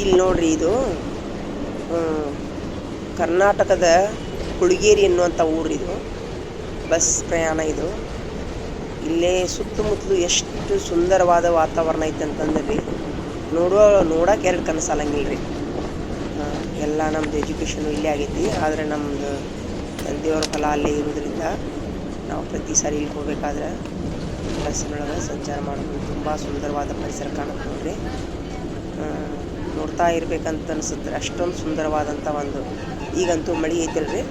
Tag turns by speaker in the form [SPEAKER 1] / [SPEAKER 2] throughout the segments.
[SPEAKER 1] ಇಲ್ಲಿ ನೋಡ್ರಿ ಇದು ಕರ್ನಾಟಕದ ಹುಳಿಗೇರಿ ಎನ್ನುವಂಥ ಇದು. ಬಸ್ ಪ್ರಯಾಣ ಇದು. ಇಲ್ಲೇ ಸುತ್ತಮುತ್ತಲು ಎಷ್ಟು ಸುಂದರವಾದ ವಾತಾವರಣ ಐತೆ ಅಂತಂದ್ರೆ ನೋಡೋ ನೋಡಕ್ಕೆ ಎರಡು ಕನಸಲ್ಲಂಗಿಲ್ಲ ರೀ ಎಲ್ಲ ನಮ್ಮದು ಎಜುಕೇಷನು ಇಲ್ಲೇ ಆಗೈತಿ. ಆದರೆ ನಮ್ಮದು ತಂದೆಯವ್ರ ಹೊಲ ಅಲ್ಲೇ ಇರೋದ್ರಿಂದ ನಾವು ಪ್ರತಿ ಸಾರಿ ಇಲ್ಲಿ ಹೋಗ್ಬೇಕಾದ್ರೆ ಬಸ್ಸಿನೊಳಗೆ ಸಂಚಾರ ಮಾಡೋದು ತುಂಬ ಸುಂದರವಾದ ಪರಿಸರ ಕಾಣುತ್ತೆ ನೋಡ್ರಿ. ನೋಡ್ತಾ ಇರ್ಬೇಕಂತ ಅನಿಸುತ್ತೆ. ಅಷ್ಟೊಂದು ಸುಂದರವಾದಂಥ ಒಂದು ಈಗಂತೂ ಮಳೆ ಐತಲ್ರಿ.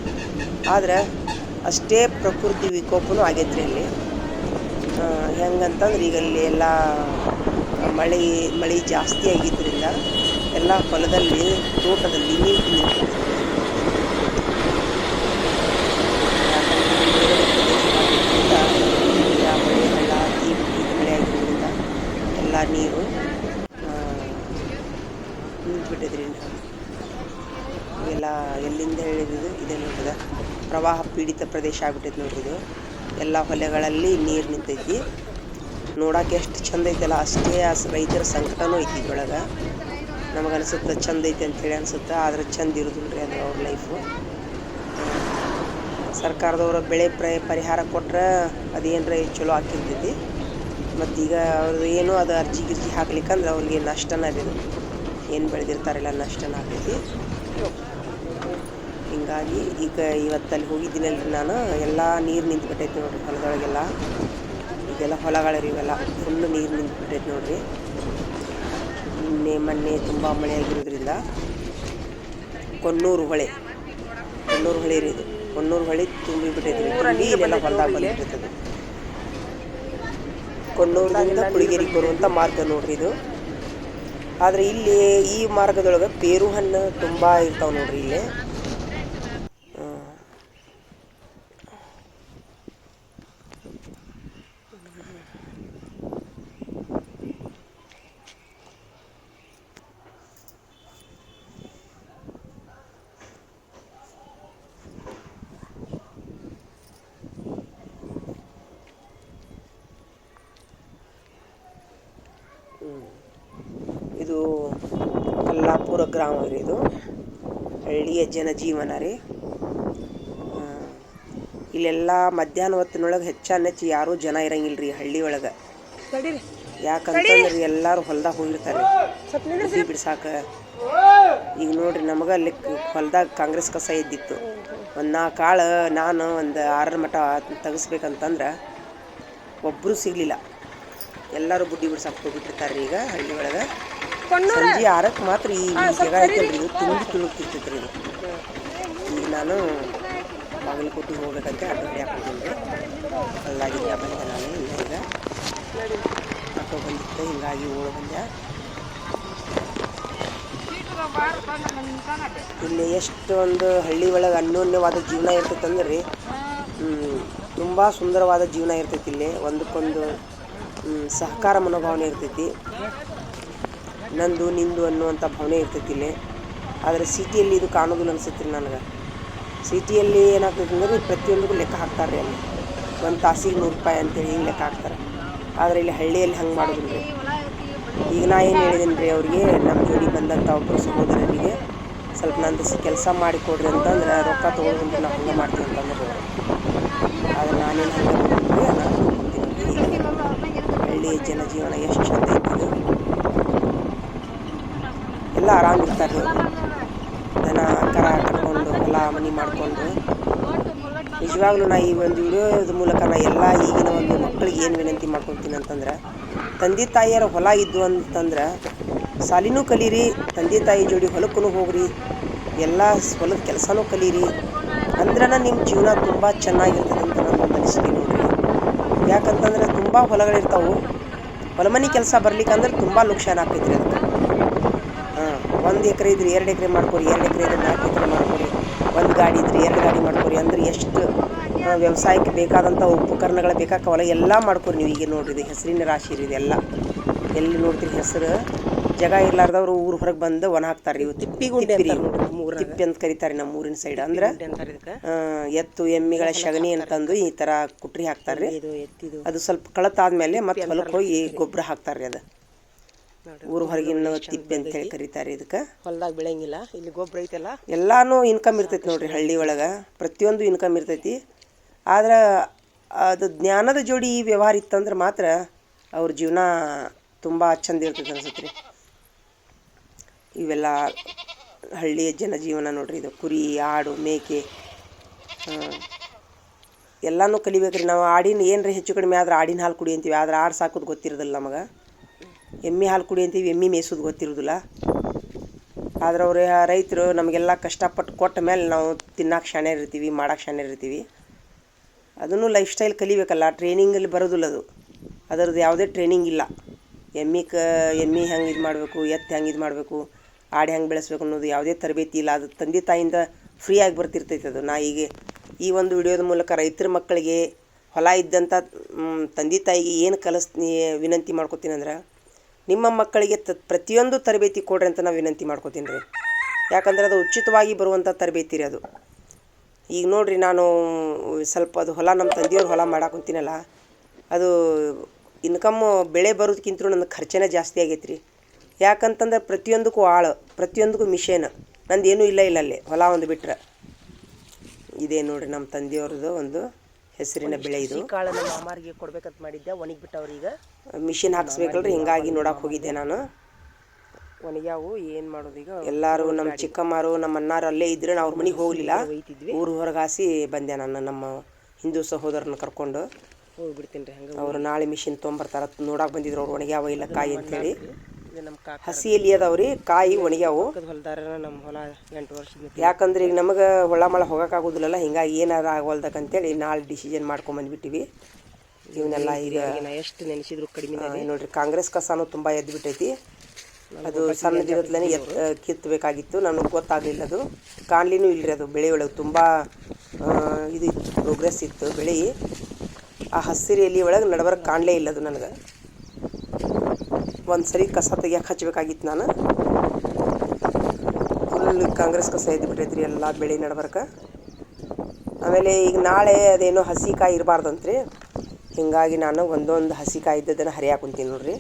[SPEAKER 1] ಆದರೆ ಅಷ್ಟೇ ಪ್ರಕೃತಿ ವಿಕೋಪನೂ ಆಗೈತ್ರಿ ಅಲ್ಲಿ. ಹೆಂಗಂತಂದ್ರೆ ಈಗ ಅಲ್ಲಿ ಎಲ್ಲ ಮಳೆ ಮಳೆ ಜಾಸ್ತಿ ಆಗಿದ್ದರಿಂದ ಎಲ್ಲ ಹೊಲದಲ್ಲಿ, ತೋಟದಲ್ಲಿ ನೀರು ನಿಂತು ತೀವ್ರ ಮಳೆ ಆಗಿರೋದ್ರಿಂದ ಎಲ್ಲ ನೀರು ನಿಂತ್ಬಿಟ್ಟಿದ್ರಿ ಇವೆಲ್ಲ ಎಲ್ಲಿಂದ ಹೇಳಿದ್ದು ಇದೇ ನೋಡಿದ ಪ್ರವಾಹ ಪೀಡಿತ ಪ್ರದೇಶ ಆಗ್ಬಿಟ್ಟೈತೆ ನೋಡ್ರಿ ಇದು. ಎಲ್ಲ ಹೊಲೆಗಳಲ್ಲಿ ನೀರು ನಿಂತೈತಿ. ನೋಡಕ್ಕೆ ಎಷ್ಟು ಚಂದ ಐತಲ್ಲ. ಅಷ್ಟೇ ಆ ರೈತರ ಸಂಕಟನೂ ಐತಿ ಇದ್ರೊಳಗೆ. ನಮಗೆ ಅನಿಸುತ್ತೆ ಚಂದ ಐತಿ ಅಂತೇಳಿ ಅನಿಸುತ್ತೆ. ಆದರೆ ಚಂದ ಇರೋದಿಲ್ಲ ರೀ ಅದು ಅವ್ರ ಲೈಫು ಸರ್ಕಾರದವರು ಬೆಳೆ ಪ್ರ ಪರಿಹಾರ ಕೊಟ್ರೆ ಅದೇನರ ಚಲೋ ಆಗ್ತಿರ್ತೈತಿ. ಮತ್ತೀಗ ಅವ್ರದ್ದು ಏನು ಅದು ಅರ್ಜಿ ಗಿರ್ಜಿ ಹಾಕ್ಲಿಕ್ಕಂದ್ರೆ ಅವ್ರಿಗೆ ನಷ್ಟನ ಇದು. ಏನು ಬೆಳೆದಿರ್ತಾರಲ್ಲ ನಷ್ಟನ ಆಗ್ತೈತಿ ಹಿಂಗಾಗಿ ಈಗ ಇವತ್ತಲ್ಲಿ ಹೋಗಿದ್ದೀನಲ್ರಿ ನಾನು. ಎಲ್ಲ ನೀರು ನಿಂತ್ಬಿಟ್ಟೈತಿ ನೋಡ್ರಿ ಹೊಲದೊಳಗೆಲ್ಲ. ಇದೆಲ್ಲ ಹೊಲಗಳಿರಿ ಇವೆಲ್ಲ. ಫುಲ್ಲು ನೀರು ನಿಂತ್ಬಿಟ್ಟೈತಿ ನೋಡ್ರಿ. ನಿನ್ನೆ ಮೊನ್ನೆ ತುಂಬ ಮಳೆ ಆಗಿರೋದ್ರಿಂದ ಕೊನ್ನೂರು ಹೊಳೆ. ಕೊನ್ನೂರು ಹೊಳೆ ರೀ ಇದು. ಕೊನ್ನೂರು ಹೊಳೆ ತುಂಬಿ ಬಿಟ್ಟೈತಿ. ತುಂಬಿ ಇಲ್ಲೆಲ್ಲ ಹೊಲದಾಗ ಬಂದಿರ್ತದೆ ಕೊನ್ನೂರಿಂದ ಕುಳಿಗೇರಿಗೆ ಬರುವಂಥ ಮಾರ್ಗ ನೋಡ್ರಿ ಇದು. ಆದರೆ ಇಲ್ಲಿ ಈ ಮಾರ್ಗದೊಳಗೆ ಪೇರು ಹಣ್ಣು ತುಂಬಾ ಇರ್ತಾವೆ ನೋಡ್ರಿ ಇಲ್ಲಿ ಆ, ಇದು ಕಲ್ಲಾಪುರ ಗ್ರಾಮ ರೀ ಇದು. ಹಳ್ಳಿಯ ಜನಜೀವನ ರೀ. ಇಲ್ಲೆಲ್ಲ ಮಧ್ಯಾಹ್ನ ಹೊತ್ತಿನೊಳಗೆ ಹೆಚ್ಚಾನೆಚ್ಚು ಯಾರೂ ಜನ ಇರಂಗಿಲ್ಲ ರೀ ಹಳ್ಳಿ ಒಳಗೆ. ಯಾಕಂತಂದ್ರೆ ಎಲ್ಲರೂ ಹೊಲ್ದಾಗ ಹೋಗಿರ್ತಾರೆ ಗುಬ್ಬಿ ಬಿಡ್ಸಾಕ. ಈಗ ನೋಡ್ರಿ ನಮಗೆ ಅಲ್ಲಿ ಹೊಲ್ದಾಗ ಕಾಂಗ್ರೆಸ್ ಕಸ ಇದ್ದಿತ್ತು ಒಂದು ನಾಲ್ಕು ಕಾಳು ನಾನು ಒಂದು ಆರರ ಮಠ ತೆಗಿಸ್ಬೇಕಂತಂದ್ರೆ ಒಬ್ಬರು ಸಿಗಲಿಲ್ಲ. ಎಲ್ಲರೂ ಬುಡ್ಡಿ ಬಿಡ್ಸಾಕ್ ಹೋಗ್ಬಿಟ್ಟಿರ್ತಾರೆ ಈಗ ಹಳ್ಳಿ ಒಳಗೆ. ಸಂಜೆ ಆರಕ್ಕೆ ಮಾತ್ರ ಈ ಜಗ ಐತಲ್ರಿ ಇದು ತುಂಬಿ ತುಳುಕ್ತಿರ್ತೈತ್ರಿ ಇದು. ಈಗ ನಾನು ಬಾಗಲಕೋಟೆಗೆ ಹೋಗ್ಬೇಕಂತ ಆಟೋ ಹಾಕೊಂಡಿದ್ದೆ ಅಲ್ಲಾಗಿ ಬಂದೆ ನಾನು ಇಲ್ಲ ಈಗ. ಆಟೋ ಬಂದಿತ್ತು ಹಿಂಗಾಗಿ ಓಡ್ ಬಂದೆ. ಇಲ್ಲಿ ಎಷ್ಟೊಂದು ಹಳ್ಳಿ ಒಳಗೆ ಅನ್ಯೋನ್ಯವಾದ ಜೀವನ ಇರ್ತೈತೆ ರೀ ತುಂಬ ಸುಂದರವಾದ ಜೀವನ ಇರ್ತೈತಿ ಇಲ್ಲಿ. ಒಂದಕ್ಕೊಂದು ಸಹಕಾರ ಮನೋಭಾವನೆ ಇರ್ತೈತಿ. ನಂದು, ನಿಂದು ಅನ್ನುವಂಥ ಭಾವನೆ ಇರ್ತೈತಿ ಇಲ್ಲಿ. ಆದರೆ ಸಿಟಿಯಲ್ಲಿ ಇದು ಕಾಣೋದಿಲ್ಲ ಅನ್ಸುತ್ತೆ ನನಗೆ. ಸಿಟಿಯಲ್ಲಿ ಏನಾಗ್ತೈತೆ ಅಂದ್ರೆ ಪ್ರತಿಯೊಂದಕ್ಕೂ ಲೆಕ್ಕ ಹಾಕ್ತಾರೆ ರೀ ಅಲ್ಲಿ ಒಂದು ತಾಸಿಗೆ ನೂರು ರೂಪಾಯಿ ಅಂತೇಳಿ ಹಿಂಗೆ ಲೆಕ್ಕ ಹಾಕ್ತಾರೆ. ಆದರೆ ಇಲ್ಲಿ ಹಳ್ಳಿಯಲ್ಲಿ ಹಂಗೆ ಮಾಡೋದಿಲ್ಲ ರೀ. ಈಗ ನಾ ಏನು ಹೇಳಿದ್ದೀನಿ ರೀ ಅವರಿಗೆ, ನಮ್ಮ ಜೋಡಿ ಬಂದಂಥ ಒಬ್ಬರು ಸಹೋದರರಿಗೆ ಸ್ವಲ್ಪ ನಂದು ಕೆಲಸ ಮಾಡಿಕೊಡ್ರಿ ಅಂತಂದ್ರೆ ರೊಕ್ಕ ತೊಗೊಂಡು ನಾವು ಹಂಗೆ ಮಾಡ್ತೀವಿ ಅಂತಂದ್ರೆ ಆದರೆ ನಾನೇನು ಹಂಗೆ ಈಗ ಹಳ್ಳಿ ಜನಜೀವನ ಎಷ್ಟು ಚಂದ ಇದು. ಎಲ್ಲ ಆರಾಮಿರ್ತಾರೆ ದನ ಕರ ಕಟ್ಕೊಂಡು ಹೊಲ ಮನೆ ಮಾಡಿಕೊಂಡು. ನಿಜವಾಗ್ಲೂ ನಾ ಈ ಒಂದು ವಿಡಿಯೋದ ಮೂಲಕ ನಾ ಎಲ್ಲ ಈಗಿನ ಒಂದು ಮಕ್ಕಳಿಗೆ ಏನು ವಿನಂತಿ ಮಾಡ್ಕೊತೀನಿ ಅಂತಂದ್ರೆ, ತಂದೆ ತಾಯಿಯರ ಹೊಲ ಇದ್ದು ಅಂತಂದ್ರೆ, ಸಾಲಿನೂ ಕಲೀರಿ, ತಂದೆ ತಾಯಿ ಜೋಡಿ ಹೊಲಕ್ಕೂ ಹೋಗ್ರಿ, ಎಲ್ಲ ಹೊಲದ ಕೆಲಸನೂ ಕಲೀರಿ ಅಂದ್ರೆ ನಿಮ್ಮ ಜೀವನ ತುಂಬ ಚೆನ್ನಾಗಿರ್ತದೆ ಅಂತ ನಾನು ಅನಿಸಿಕೆ ನೋಡ್ರಿ. ಯಾಕಂತಂದ್ರೆ ತುಂಬ ಹೊಲಗಳಿರ್ತಾವೆ ಹೊಲಮನೆ ಕೆಲಸ ಬರ್ಲಿಕ್ಕೆ ಅಂದ್ರೆ ತುಂಬ ಲುಕ್ಷಾನ ಆಕೈತ್ರಿ ಅದಕ್ಕೆ. ಒಂದು ಎಕರೆ ಇದ್ರೆ ಎರಡು ಎಕರೆ ಮಾಡ್ಕೊರಿ ಎರಡು ಎಕರೆ ಇದ್ರೆ ನಾಲ್ಕು ಎಕರೆ ಮಾಡ್ಕೊರಿ ಒಂದು ಗಾಡಿ ಇದ್ರೆ ಎರಡು ಗಾಡಿ ಮಾಡ್ಕೊರಿ ಅಂದ್ರೆ ಎಷ್ಟು ವ್ಯವಸಾಯಕ್ಕೆ ಬೇಕಾದಂಥ ಉಪಕರಣಗಳು ಬೇಕಾಕವಲ್ಲ ಎಲ್ಲ ಮಾಡ್ಕೊರಿ ನೀವು. ಈಗ ನೋಡ್ರಿ ಇದು ಹೆಸರಿನ ರಾಶಿ ರೀ ಇದೆಲ್ಲ. ಎಲ್ಲಿ ನೋಡ್ತೀರಿ ಹೆಸರು? ಜಾಗ ಇರ್ಲಾರ್ದವ್ರು ಊರು ಹೊರಗೆ ಬಂದು ಒಣ ಹಾಕ್ತಾರೆ ಇವು. ತಿಪ್ಪಿಗುಂಡೆ ತಿಪ್ಪಿ ಅಂತ ಕರೀತಾರೆ ನಮ್ಮ ಊರಿನ ಸೈಡ್ ಅಂದ್ರೆ. ಎತ್ತು ಎಮ್ಮಿಗಳ ಸಗಣಿ ಅಂತಂದು ಈ ತರ ಕುಟ್ರಿ ಹಾಕ್ತಾರೆ ಅದು ಸ್ವಲ್ಪ ಕಳತಾದ್ಮೇಲೆ ಮತ್ತೆ ಹೊಲಕ್ಕೆ ಹೋಗಿ ಗೊಬ್ಬರ ಹಾಕ್ತಾರೆ ಅದು. ಊರು ಹೊರಗಿನ ತಿಪ್ಪೆ ಅಂತ ಹೇಳಿ ಕರೀತಾರೆ ಇದಕ್ಕೆ.
[SPEAKER 2] ಹೊಲ್ದಾಗ ಬೆಳೆಯಂಗಿಲ್ಲ ಇಲ್ಲಿ ಗೊಬ್ಬರ ಐತಲ್ಲ
[SPEAKER 1] ಎಲ್ಲಾನು ಇನ್ಕಮ್ ಇರ್ತೈತಿ ನೋಡ್ರಿ ಹಳ್ಳಿ ಒಳಗೆ. ಪ್ರತಿಯೊಂದು ಇನ್ಕಮ್ ಇರ್ತೈತಿ. ಆದ್ರೆ ಅದು ಜ್ಞಾನದ ಜೋಡಿ ಈ ವ್ಯವಹಾರ ಇತ್ತಂದ್ರೆ ಮಾತ್ರ ಅವ್ರ ಜೀವನ ತುಂಬ ಚಂದ ಇರ್ತೈತಿ ಅನ್ಸುತ್ತೆ ರೀ ಇವೆಲ್ಲ ಹಳ್ಳಿಯ ಜನ ಜೀವನ ನೋಡ್ರಿ ಇದು. ಕುರಿ ಆಡು ಮೇಕೆ ಎಲ್ಲನೂ ಕಲಿಬೇಕ್ರಿ. ನಾವು ಆಡಿನ ಏನ್ರಿ ಹೆಚ್ಚು ಕಡಿಮೆ ಆದ್ರೆ ಆಡಿನ ಹಾಲು ಕುಡಿ ಅಂತೀವಿ. ಆದ್ರೆ ಆಡು ಸಾಕೋದು ಗೊತ್ತಿರೋದಿಲ್ಲ ನಮಗೆ. ಎಮ್ಮೆ ಹಾಲು ಕುಡಿ ಅಂತೀವಿ, ಎಮ್ಮೆ ಮೇಯ್ಸೋದು ಗೊತ್ತಿರೋದಿಲ್ಲ. ಆದ್ರೆ ಅವ್ರು ರೈತರು ನಮಗೆಲ್ಲ ಕಷ್ಟಪಟ್ಟು ಕೊಟ್ಟ ಮೇಲೆ ನಾವು ತಿನ್ನಕ್ಕೆ ಶಾಣೆ ಇರ್ತೀವಿ ಮಾಡಕ್ಕೆ ಶಾಣೆ ಇರ್ತೀವಿ. ಅದನ್ನು ಲೈಫ್ ಸ್ಟೈಲ್ ಕಲಿಬೇಕಲ್ಲ, ಟ್ರೈನಿಂಗಲ್ಲಿ ಬರೋದಿಲ್ಲ ಅದು. ಅದರದ್ದು ಯಾವುದೇ ಟ್ರೈನಿಂಗ್ ಇಲ್ಲ. ಎಮ್ಮೆ ಕ, ಎಮ್ಮೆ ಹೆಂಗೆ ಇದು ಮಾಡಬೇಕು, ಎತ್ತು ಹೆಂಗೆ ಇದು ಮಾಡಬೇಕು, ಆಡು ಹೆಂಗೆ ಬೆಳೆಸ್ಬೇಕು ಅನ್ನೋದು ಯಾವುದೇ ತರಬೇತಿ ಇಲ್ಲ. ಅದು ತಂದೆ ತಾಯಿಯಿಂದ ಫ್ರೀಯಾಗಿ ಬರ್ತಿರ್ತೈತೆ ಅದು. ನಾ ಈಗ ಈ ಒಂದು ವಿಡಿಯೋದ ಮೂಲಕ ರೈತರ ಮಕ್ಕಳಿಗೆ ಹೊಲ ಇದ್ದಂಥ ತಂದೆ ತಾಯಿಗೆ ಏನು ಕಲಿಸ್, ವಿನಂತಿ ಮಾಡ್ಕೊತೀನಿ ಅಂದ್ರೆ ನಿಮ್ಮ ಮಕ್ಕಳಿಗೆ ತ, ಪ್ರತಿಯೊಂದು ತರಬೇತಿ ಕೊಡ್ರಿ ಅಂತ ನಾವು ವಿನಂತಿ ಮಾಡ್ಕೊತೀನಿ ರೀ. ಯಾಕಂದ್ರೆ ಅದು ಉಚಿತವಾಗಿ ಬರುವಂಥ ತರಬೇತಿ ರೀ ಅದು. ಈಗ ನೋಡಿರಿ ನಾನು ಸ್ವಲ್ಪ ಅದು ಹೊಲ ನಮ್ಮ ತಂದೆಯವ್ರ ಹೊಲ ಮಾಡಾಕೊಂತೀನಲ್ಲ ಅದು ಇನ್ಕಮ್ಮು ಬೆಳೆ ಬರೋದಕ್ಕಿಂತ ನನ್ನ ಖರ್ಚನೇ ಜಾಸ್ತಿ ಆಗೈತೆ ರೀ ಯಾಕಂತಂದ್ರೆ ಪ್ರತಿಯೊಂದಕ್ಕೂ ಆಳು, ಪ್ರತಿಯೊಂದಕ್ಕೂ ಮಿಷನ್ ನಂದು ಏನೂ ಇಲ್ಲ ಇಲ್ಲ ಅಲ್ಲಿ ಹೊಲ ಒಂದು ಬಿಟ್ರೆ. ಇದೇ ನೋಡಿರಿ ನಮ್ಮ ತಂದೆಯವ್ರದ್ದು ಒಂದು ಹೆಸರಿನ ಬೆಳೆ ಇದು.
[SPEAKER 2] ಈ ಕಾಳು ನಮ್ಮ ಮಾಮಾರಿಗೆ ಕೊಡ್ಬೇಕಂತ ಮಾಡಿದ್ದೆ ಒಣಗಿ ಬಿಟ್ಟವ್ರೀಗ
[SPEAKER 1] ಮಿಷಿನ್ ಹಾಕ್ಸ್ಬೇಕಲ್ರಿ ಹಿಂಗಾಗಿ ನೋಡಕ್ಕೆ ಹೋಗಿದ್ದೆ ನಾನು.
[SPEAKER 2] ಒಣಗ್ಯಾವು ಏನು ಮಾಡೋದು ಈಗ?
[SPEAKER 1] ಎಲ್ಲರೂ ನಮ್ಮ ಚಿಕ್ಕಮ್ಮರು ನಮ್ಮ ಅಣ್ಣಾರು ಅಲ್ಲೇ ಇದ್ರೆ ನಾವು ಅವ್ರ ಮನೆಗೆ ಹೋಗಲಿಲ್ಲ. ಊರು ಹೊರಗಾಸಿ ಬಂದೆ ನಾನು ನಮ್ಮ ಹಿಂದೂ ಸಹೋದರನ ಕರ್ಕೊಂಡು.
[SPEAKER 2] ಹೋಗ್ಬಿಡ್ತೀನಿ ರೀ ಹಂಗೆ
[SPEAKER 1] ಅವರು ನಾಳೆ ಮಿಷಿನ್ ತೊಗೊಂಬರ್ತಾರ ನೋಡಕ್ಕೆ ಬಂದಿದ್ರು ಅವ್ರು ಒಣಗ್ಯಾವ ಇಲ್ಲ ಕಾಯಿ ಅಂತೇಳಿ. ಹಸಿಯಲ್ಲಿ ಅದಾವ್ರಿ ಕಾಯಿ ಒಣಗ್ಯಾವು.
[SPEAKER 2] ಹೊಲದಾರ ನಮ್ಮ ಹೊಲ ಎಂಟು ವರ್ಷದ
[SPEAKER 1] ಯಾಕಂದ್ರೆ ಈಗ ನಮಗೆ ಹೊಳ ಮಳ ಹೋಗೋಕ್ಕಾಗೋದಿಲ್ಲಲ್ಲ ಹಿಂಗಾಗಿ ಏನಾರ ಹೇಳಿ ನಾಳೆ ಡಿಸಿಷನ್ ಮಾಡ್ಕೊಂಬಂದ್ಬಿಟ್ಟಿವಿ. ಇವನ್ನೆಲ್ಲ ಈಗ
[SPEAKER 2] ಎಷ್ಟು ನೆನೆಸಿದ್ರು ಕಡಿಮೆ
[SPEAKER 1] ನೋಡ್ರಿ ಕಾಂಗ್ರೆಸ್ ಕಸಾನು ತುಂಬ ಎದ್ದು ಬಿಟ್ಟೈತಿ ಅದು ಸಣ್ಣದಿರತ್ಲೇ ಎತ್ ಕಿತ್ತಬೇಕಾಗಿತ್ತು ನನಗೆ ಗೊತ್ತಾಗಲಿಲ್ಲ ಅದು. ಕಾಣ್ಲಿನೂ ಇಲ್ಲರಿ ಅದು ಬೆಳೆ ಒಳಗೆ ತುಂಬ ಇದು ಪ್ರೋಗ್ರೆಸ್ ಇತ್ತು ಬೆಳೆ. ಆ ಹಸಿರು ಎಲೆ ಒಳಗೆ ನಡಬರಕ್ಕೆ ಕಾಣಲೇ ಇಲ್ಲ ಅದು ನನಗೆ. ಒಂದು ಸರಿ ಕಸ ತೆಗಿಯಕ್ಕೆ ಹಚ್ಬೇಕಾಗಿತ್ತು ನಾನು. ಫುಲ್ ಕಾಂಗ್ರೆಸ್ ಕಸ ಎದ್ದು ಬಿಟ್ಟೈತ್ರಿ ಎಲ್ಲ ಬೆಳೆ ನಡ್ಬರ್ಕ. ಆಮೇಲೆ ಈಗ ನಾಳೆ ಅದೇನೋ ಹಸಿ ಕಾಯಿ ಇರಬಾರ್ದಂತ್ರಿ. ಹೀಗಾಗಿ ನಾನು ಒಂದೊಂದು ಹಸಿ ಕಾಯಿ ಇದ್ದದನ್ನು ಹರಿಯಾಕ ಕುಂತೀನಿ ನೋಡ್ರಿ.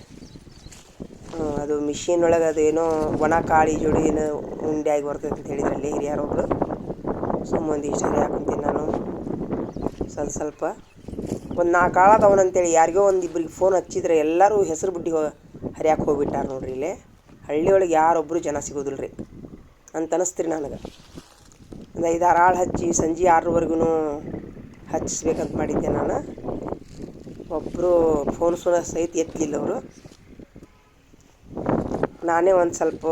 [SPEAKER 1] ಅದು ಮಿಷಿನ್ ಒಳಗೆ ಅದೇನೋ ಒಣ ಕಾಳಿ ಜೋಡಿ ಏನೋ ಆಗಿ ಬರ್ತೈತೆ ಅಂತ ಹೇಳಿದ್ರಲ್ಲಿ ಹಿರಿಯರೊಬ್ರು ಸುಮ್ಮನೆ ಇಷ್ಟು ಹರಿಯಾಕ ಕುಂತೀನಿ ನಾನು. ಸ್ವಲ್ಪ ಸ್ವಲ್ಪ. ಒಂದು ನಾಲ್ಕು ಕಾಳದವನಂತೇಳಿ ಯಾರಿಗೋ ಒಂದು ಇಬ್ಬರಿಗೆ ಫೋನ್ ಹಚ್ಚಿದ್ರೆ ಎಲ್ಲರೂ ಹೆಸರು ಬಿಟ್ಟು ಹರಿಯಾಕೆ ಹೋಗ್ಬಿಟ್ಟಾರ ನೋಡ್ರಿ ಇಲ್ಲೇ. ಹಳ್ಳಿ ಒಳಗೆ ಯಾರೊಬ್ಬರು ಜನ ಸಿಗೋದಿಲ್ಲ ರೀ ಅಂತ ಅನಿಸ್ತೀರಿ ನನಗೆ. ಒಂದು ಐದಾರು ಆಳು ಹಚ್ಚಿ ಸಂಜೆ ಆರರವರೆಗೂ ಹಚ್ಚಿಸ್ಬೇಕಂತ ಮಾಡಿದ್ದೆ ನಾನು. ಒಬ್ಬರು ಫೋನ್ ಸುನ ಸಹಿತ ಎತ್ತಲಿಲ್ಲ ಅವರು. ನಾನೇ ಒಂದು ಸ್ವಲ್ಪ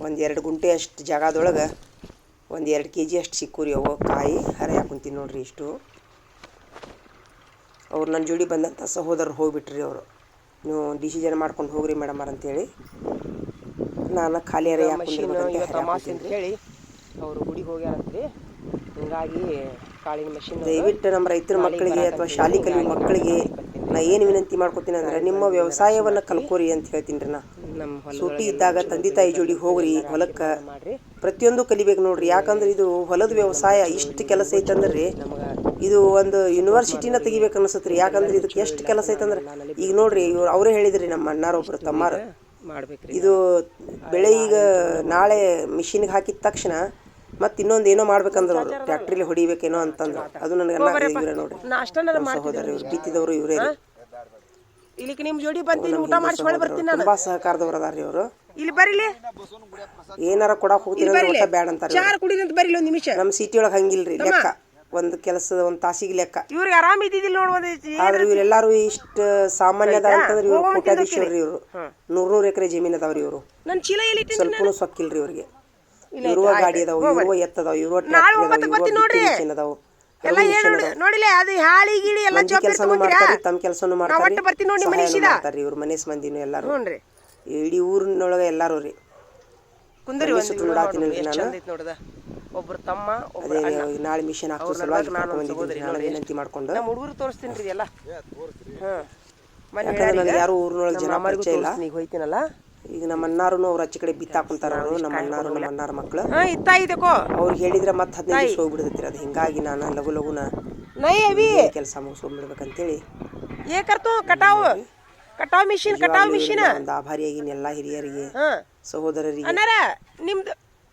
[SPEAKER 1] ಒಂದು ಎರಡು ಗುಂಟೆ ಅಷ್ಟು ಜಾಗದೊಳಗೆ ಒಂದು ಎರಡು ಕೆ ಜಿ ಅಷ್ಟು ಸಿಕ್ಕೂರಿ ಅವು ಕಾಯಿ ಹರಿಯಾಕ ಕುಂತೀನಿ ನೋಡ್ರಿ ಇಷ್ಟು. ಅವ್ರು ನನ್ನ ಜೋಡಿ ಬಂದಂಥ ಸಹೋದರರು ಹೋಗ್ಬಿಟ್ರಿ ಅವರು. ನೀವು ಡಿಸಿಷನ್ ಮಾಡ್ಕೊಂಡು ಹೋಗ್ರಿ ಮೇಡಮರ್ ಅಂತೇಳಿ. ನಾನು ಖಾಲಿ
[SPEAKER 2] ಅರ ಅಂತ ಹೇಳಿ ಅವರು ಗುಡಿಗೆ ಹೋಗ್ಯಾರಂತ್ರಿ. ಹಿಂಗಾಗಿ ಕಾಳಿನ ಮಷಿನ್
[SPEAKER 1] ದಯವಿಟ್ಟು ನಮ್ಮ ರೈತರ ಮಕ್ಕಳಿಗೆ ಅಥವಾ ಶಾಲೆ ಕಲಿ ಮಕ್ಕಳಿಗೆ ನಾ ಏನು ವಿನಂತಿ ಮಾಡ್ಕೊತೀನಿ ಅಂದ್ರೆ ನಿಮ್ಮ ವ್ಯವಸಾಯವನ್ನು ಕಲ್ಕೋರಿ ಅಂತ ಹೇಳ್ತೀನಿ ರೀ ನಾ. ಸೂಟಿ ಇದ್ದಾಗ ತಂದೆ ತಾಯಿ ಜೋಡಿ ಹೋಗ್ರಿ ಹೊಲಕ್ಕೆ
[SPEAKER 2] ಮಾಡ್ರಿ.
[SPEAKER 1] ಪ್ರತಿಯೊಂದು ಕಲಿಬೇಕು ನೋಡ್ರಿ. ಯಾಕಂದ್ರೆ ಇದು ಹೊಲದ ವ್ಯವಸಾಯ ಇಷ್ಟು ಕೆಲಸ ಐತಂದ್ರೆ ರೀ ಇದು ಒಂದು ಯೂನಿವರ್ಸಿಟಿನ ತೆಗಿಬೇಕು ಅನ್ಸತ್ರಿ ಯಾಕಂದ್ರೆ ಇದಕ್ಕೆ ಎಷ್ಟು ಕೆಲಸ ಐತಂದ್ರೆ ಈಗ ನೋಡ್ರಿ ಇವ್ರು ಅವರೇ ಹೇಳಿದ್ರಿ ನಮ್ಮ ಅಣ್ಣಾರೊಬ್ರು ತಮ್ಮಾರು.
[SPEAKER 2] ತಮ್ಮಾರ
[SPEAKER 1] ಇದು ಬೆಳೆ ಈಗ ನಾಳೆ ಮಿಷಿನ್ಗೆ ಹಾಕಿದ ತಕ್ಷಣ ಮತ್ತೆ ಇನ್ನೊಂದು ಏನೋ ಮಾಡ್ಬೇಕಂದ್ರೆ ಅವರು. ಟ್ಯಾಕ್ಟ್ರಿಲಿ ಹೊಡಿಬೇಕೇನೋ ಅಂತಂದ್ರೆ. ಅದು ನನಗೆ ಇವ್ರೆ ನೋಡ್ರಿ.
[SPEAKER 2] ನಾ ಅಷ್ಟನ್ನ
[SPEAKER 1] ಸಹೋದರ ಇವ್ರು ಬಿತ್ತಿದವರು ಇವರೇ ರೀ.
[SPEAKER 2] ಇಲ್ಲಿಗೆ ನಿಮ್ಮ ಜೋಡಿ ಬಂತೀನಿ ಊಟ ಮಾಡಿಸ್ಕೊಳ್ಳಿ ಬರ್ತೀನಿ ನಾನು.
[SPEAKER 1] ತುಂಬಾ ಸಹಕಾರದವ್ರು ಅದಾರ ಇವರು
[SPEAKER 2] ಇಲ್ಲಿ ಬರಿಲಿ
[SPEAKER 1] ಏನಾರ ಕೊಡಕ್ ಹೋಗ್ತೀನಿ ಬೇಡ ಒಟ್ಟ ಬ್ಯಾಡ ಅಂತಾರೆ
[SPEAKER 2] ಚಾರ್ ಕುಡಿದಂತ ಬರೀಲಿ ಒಂದು ನಿಮಿಷ.
[SPEAKER 1] ನಮ್ಮ ಸಿಟಿ ಒಳಗೆ ಹಂಗಿಲ್ರಿ ಲೆಕ್ಕ. ಒಂದು ಕೆಲಸದ ಒಂದು ತಾಸಿಗೆ ಲೆಕ್ಕ.
[SPEAKER 2] ಇವ್ರಿಗೆ ಆರಾಮ ಇದ್ದಿದ್ದಿಲ್ಲ ನೋಡ್ಬೋದು
[SPEAKER 1] ಆದ್ರೆ ಇವ್ರೆಲ್ಲಾರು ಇಷ್ಟ ಸಾಮಾನ್ಯ ಅದಾರ ಅಂತಂದ್ರೆ ಇವ್ರು ಕೋಟ್ಯಾಧೀಶ್ವರ್ರಿ ಇವರು. ನೂರ್ ನೂರು ಎಕರೆ ಜಮೀನ್ ಅದಾವ್ರಿ ಇವರು.
[SPEAKER 2] ನನ್ನ ಚೀಲ ಎಲ್ಲಿ
[SPEAKER 1] ಸ್ವಲ್ಪನೂ ಸೊಕ್ಕಿಲ್ರಿ ಇವ್ರಿಗೆ. ಇರುವ ಗಾಡಿ ಅದಾವ ಇರುವ ಎತ್ತದಾವ ಇರುವ ಟ್ರ್ಯಾಕ್ಟರ್ ಅದಾವ
[SPEAKER 2] ಎಲ್ಲ ಏನು ನೋಡಿಲ್ಲ ಅದು ಹಾಳಿ ಗಿಳಿ ಎಲ್ಲ
[SPEAKER 1] ಕೆಲಸನೂ ಮಾಡ್ತಾರ್ರಿ ತಮ್ಮ ಕೆಲಸನೂ ಮಾಡ್ತಾರೆ ಮಾಡ್ತಾರ್ರಿ ಇವ್ರ ಮನೆ ಮಂದಿನೂ ಎಲ್ಲಾರು. ಇಡೀ ಊರಿನೊಳಗೆ ಎಲ್ಲಾರು ರೀ.
[SPEAKER 2] ಕುಂದರಿ
[SPEAKER 1] ಸುತ್ತು ನೋಡಾತೀನಿ ನಾನು.
[SPEAKER 2] ಒಬ್ರು ತಮ್ಮ
[SPEAKER 1] ನಾಳೆ ಮಿಷನ್ ಹಾಕೋ ಸಲುವಾಗಿ ನಾನು ವಿನಂತಿ ಮಾಡ್ಕೊಂಡು.
[SPEAKER 2] ನಮ್ಮ ಹುಡುಗರು ತೋರಿಸ್ತೀನಿ ಎಲ್ಲ
[SPEAKER 1] ಯಾರು ಊರಿನೊಳಗೆ ಜನ ಪರಿಚಯ ಇಲ್ಲ.
[SPEAKER 2] ಈಗ
[SPEAKER 1] ಈಗ ನಮ್ಮ ಅಣ್ಣಾರು ಅವ್ರ ಆಚೆ ಕಡೆ ಬಿತ್ತಾಕೊಂತಾರ ಅವರು. ನಮ್ಮ ಅಣ್ಣಾರು ನಮ್ಮ ಅಣ್ಣಾರ ಮಕ್ಳು.
[SPEAKER 2] ಇತ್ತ
[SPEAKER 1] ಅವ್ರಿಗೆ ಹೇಳಿದ್ರೆ ಮತ್ತೆ ಹದಿನೈದು ದಿವಸ ಹೋಗ್ಬಿಡ್ತೈತಿ ಅದು. ಹಿಂಗಾಗಿ ನಾನು ಲಘು ಲಘುನ ಕೆಲಸ ಮುಗಿಸ್ಕೊಂಡ್ಬಿಡ್ಬೇಕಂತೇಳಿ.
[SPEAKER 2] ಏ ಕರ್ತು ಕಟಾವು. ಕಟಾವ್ ಮಿಷಿನ್ ಕಟಾವ್ ಮಿಷಿನ್.
[SPEAKER 1] ಒಂದು ಆಭಾರಿಯಾಗಿ ಎಲ್ಲ ಹಿರಿಯರಿಗೆ ಸಹೋದರರಿಗೆ
[SPEAKER 2] ನಿಮ್ದು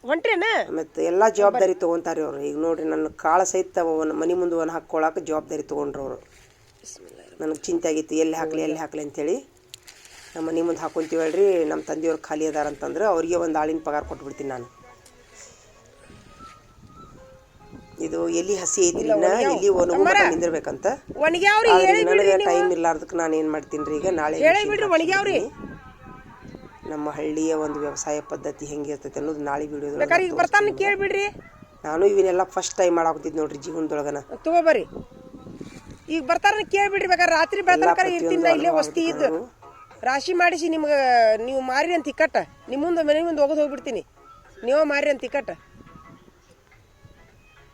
[SPEAKER 2] ಹೊಂಟ್ರೇನ?
[SPEAKER 1] ಮತ್ತು ಎಲ್ಲ ಜವಾಬ್ದಾರಿ ತೊಗೊಂತಾರೆ ಅವ್ರು. ಈಗ ನೋಡ್ರಿ ನನ್ನ ಕಾಳ ಸಹಿತ ಒಂದು ಮನೆ ಮುಂದೆ ಒಂದು ಹಾಕ್ಕೊಳಕ್ಕೆ ಜವಾಬ್ದಾರಿ ತಗೊಂಡ್ರು ಅವರು. ನನಗೆ ಚಿಂತೆ ಆಗಿತ್ತು ಎಲ್ಲಿ ಹಾಕ್ಲಿ ಎಲ್ಲಿ ಹಾಕ್ಲಿ ಅಂತೇಳಿ. ನಮ್ಮ ಮನೆ ಮುಂದೆ ಹಾಕೊಂತೀವಿ ಹೇಳ್ರಿ ನಮ್ಮ ತಂದೆಯವ್ರು ಖಾಲಿ ಅದಾರ ಅಂತಂದ್ರೆ ಅವ್ರಿಗೆ ಒಂದು ಆಳಿನ ಪಗಾರ ಕೊಟ್ಬಿಡ್ತೀನಿ ನಾನು. ಇದು ಎಲ್ಲಿ ಹಸಿ ಐತಿ ಎಲ್ಲಿ ನಿಂದಿರ್ಬೇಕಂತ ನನಗೆ ಟೈಮ್ ಇರ್ಲಾರ್ದಕ್ಕೆ ನಾನು ಏನು ಮಾಡ್ತೀನಿ ರೀ ಈಗ ನಾಳೆ
[SPEAKER 2] ಹೇಳೇ
[SPEAKER 1] machine
[SPEAKER 2] ಬಿಡ್ರಿ ಒಣಗ್ಯಾವ್ರಿ
[SPEAKER 1] ನಮ್ಮ ಹಳ್ಳಿಯ ಒಂದು ವ್ಯವಸಾಯ ಪದ್ಧತಿ ಹೆಂಗಿರ್ತೈತೆ ಅನ್ನೋದು ನಾಳೆ ವಿಡಿಯೋ
[SPEAKER 2] ಬೇಕಾದ್ರೆ ಈಗ ಬರ್ತಾನ ಕೇಳ್ಬಿಡ್ರಿ.
[SPEAKER 1] ನಾನು ಇವನ್ನೆಲ್ಲ ಫಸ್ಟ್ ಟೈಮ್ ಮಾಡಾಕತ್ತಿದ್ ನೋಡ್ರಿ ಜೀವನದೊಳಗನ.
[SPEAKER 2] ತಗೋಬರ್ರಿ ಈಗ ಬರ್ತಾರ ಕೇಳ್ಬಿಡ್ರಿ ಬೇಕಾದ್ರೆ ರಾತ್ರಿ ಬೆಳತನಕ ಇರ್ತೀನಿ ನಾ ಇಲ್ಲೇ ವಸ್ತಿ ಇದ್ದು. ರಾಶಿ ಮಾಡಿಸಿ ನಿಮ್ಗೆ ನೀವು ಮಾರಿ ಅಂತ ಇಕ್ಕಟ್ಟ. ನಿಮ್ಮ ಮುಂದೆ ಮನೆ ಮುಂದೆ ಹೋಗೋದು ಹೋಗ್ಬಿಡ್ತೀನಿ. ನೀವು ಮಾರಿ ಅಂತ ಇಕ್ಕಟ್ಟ.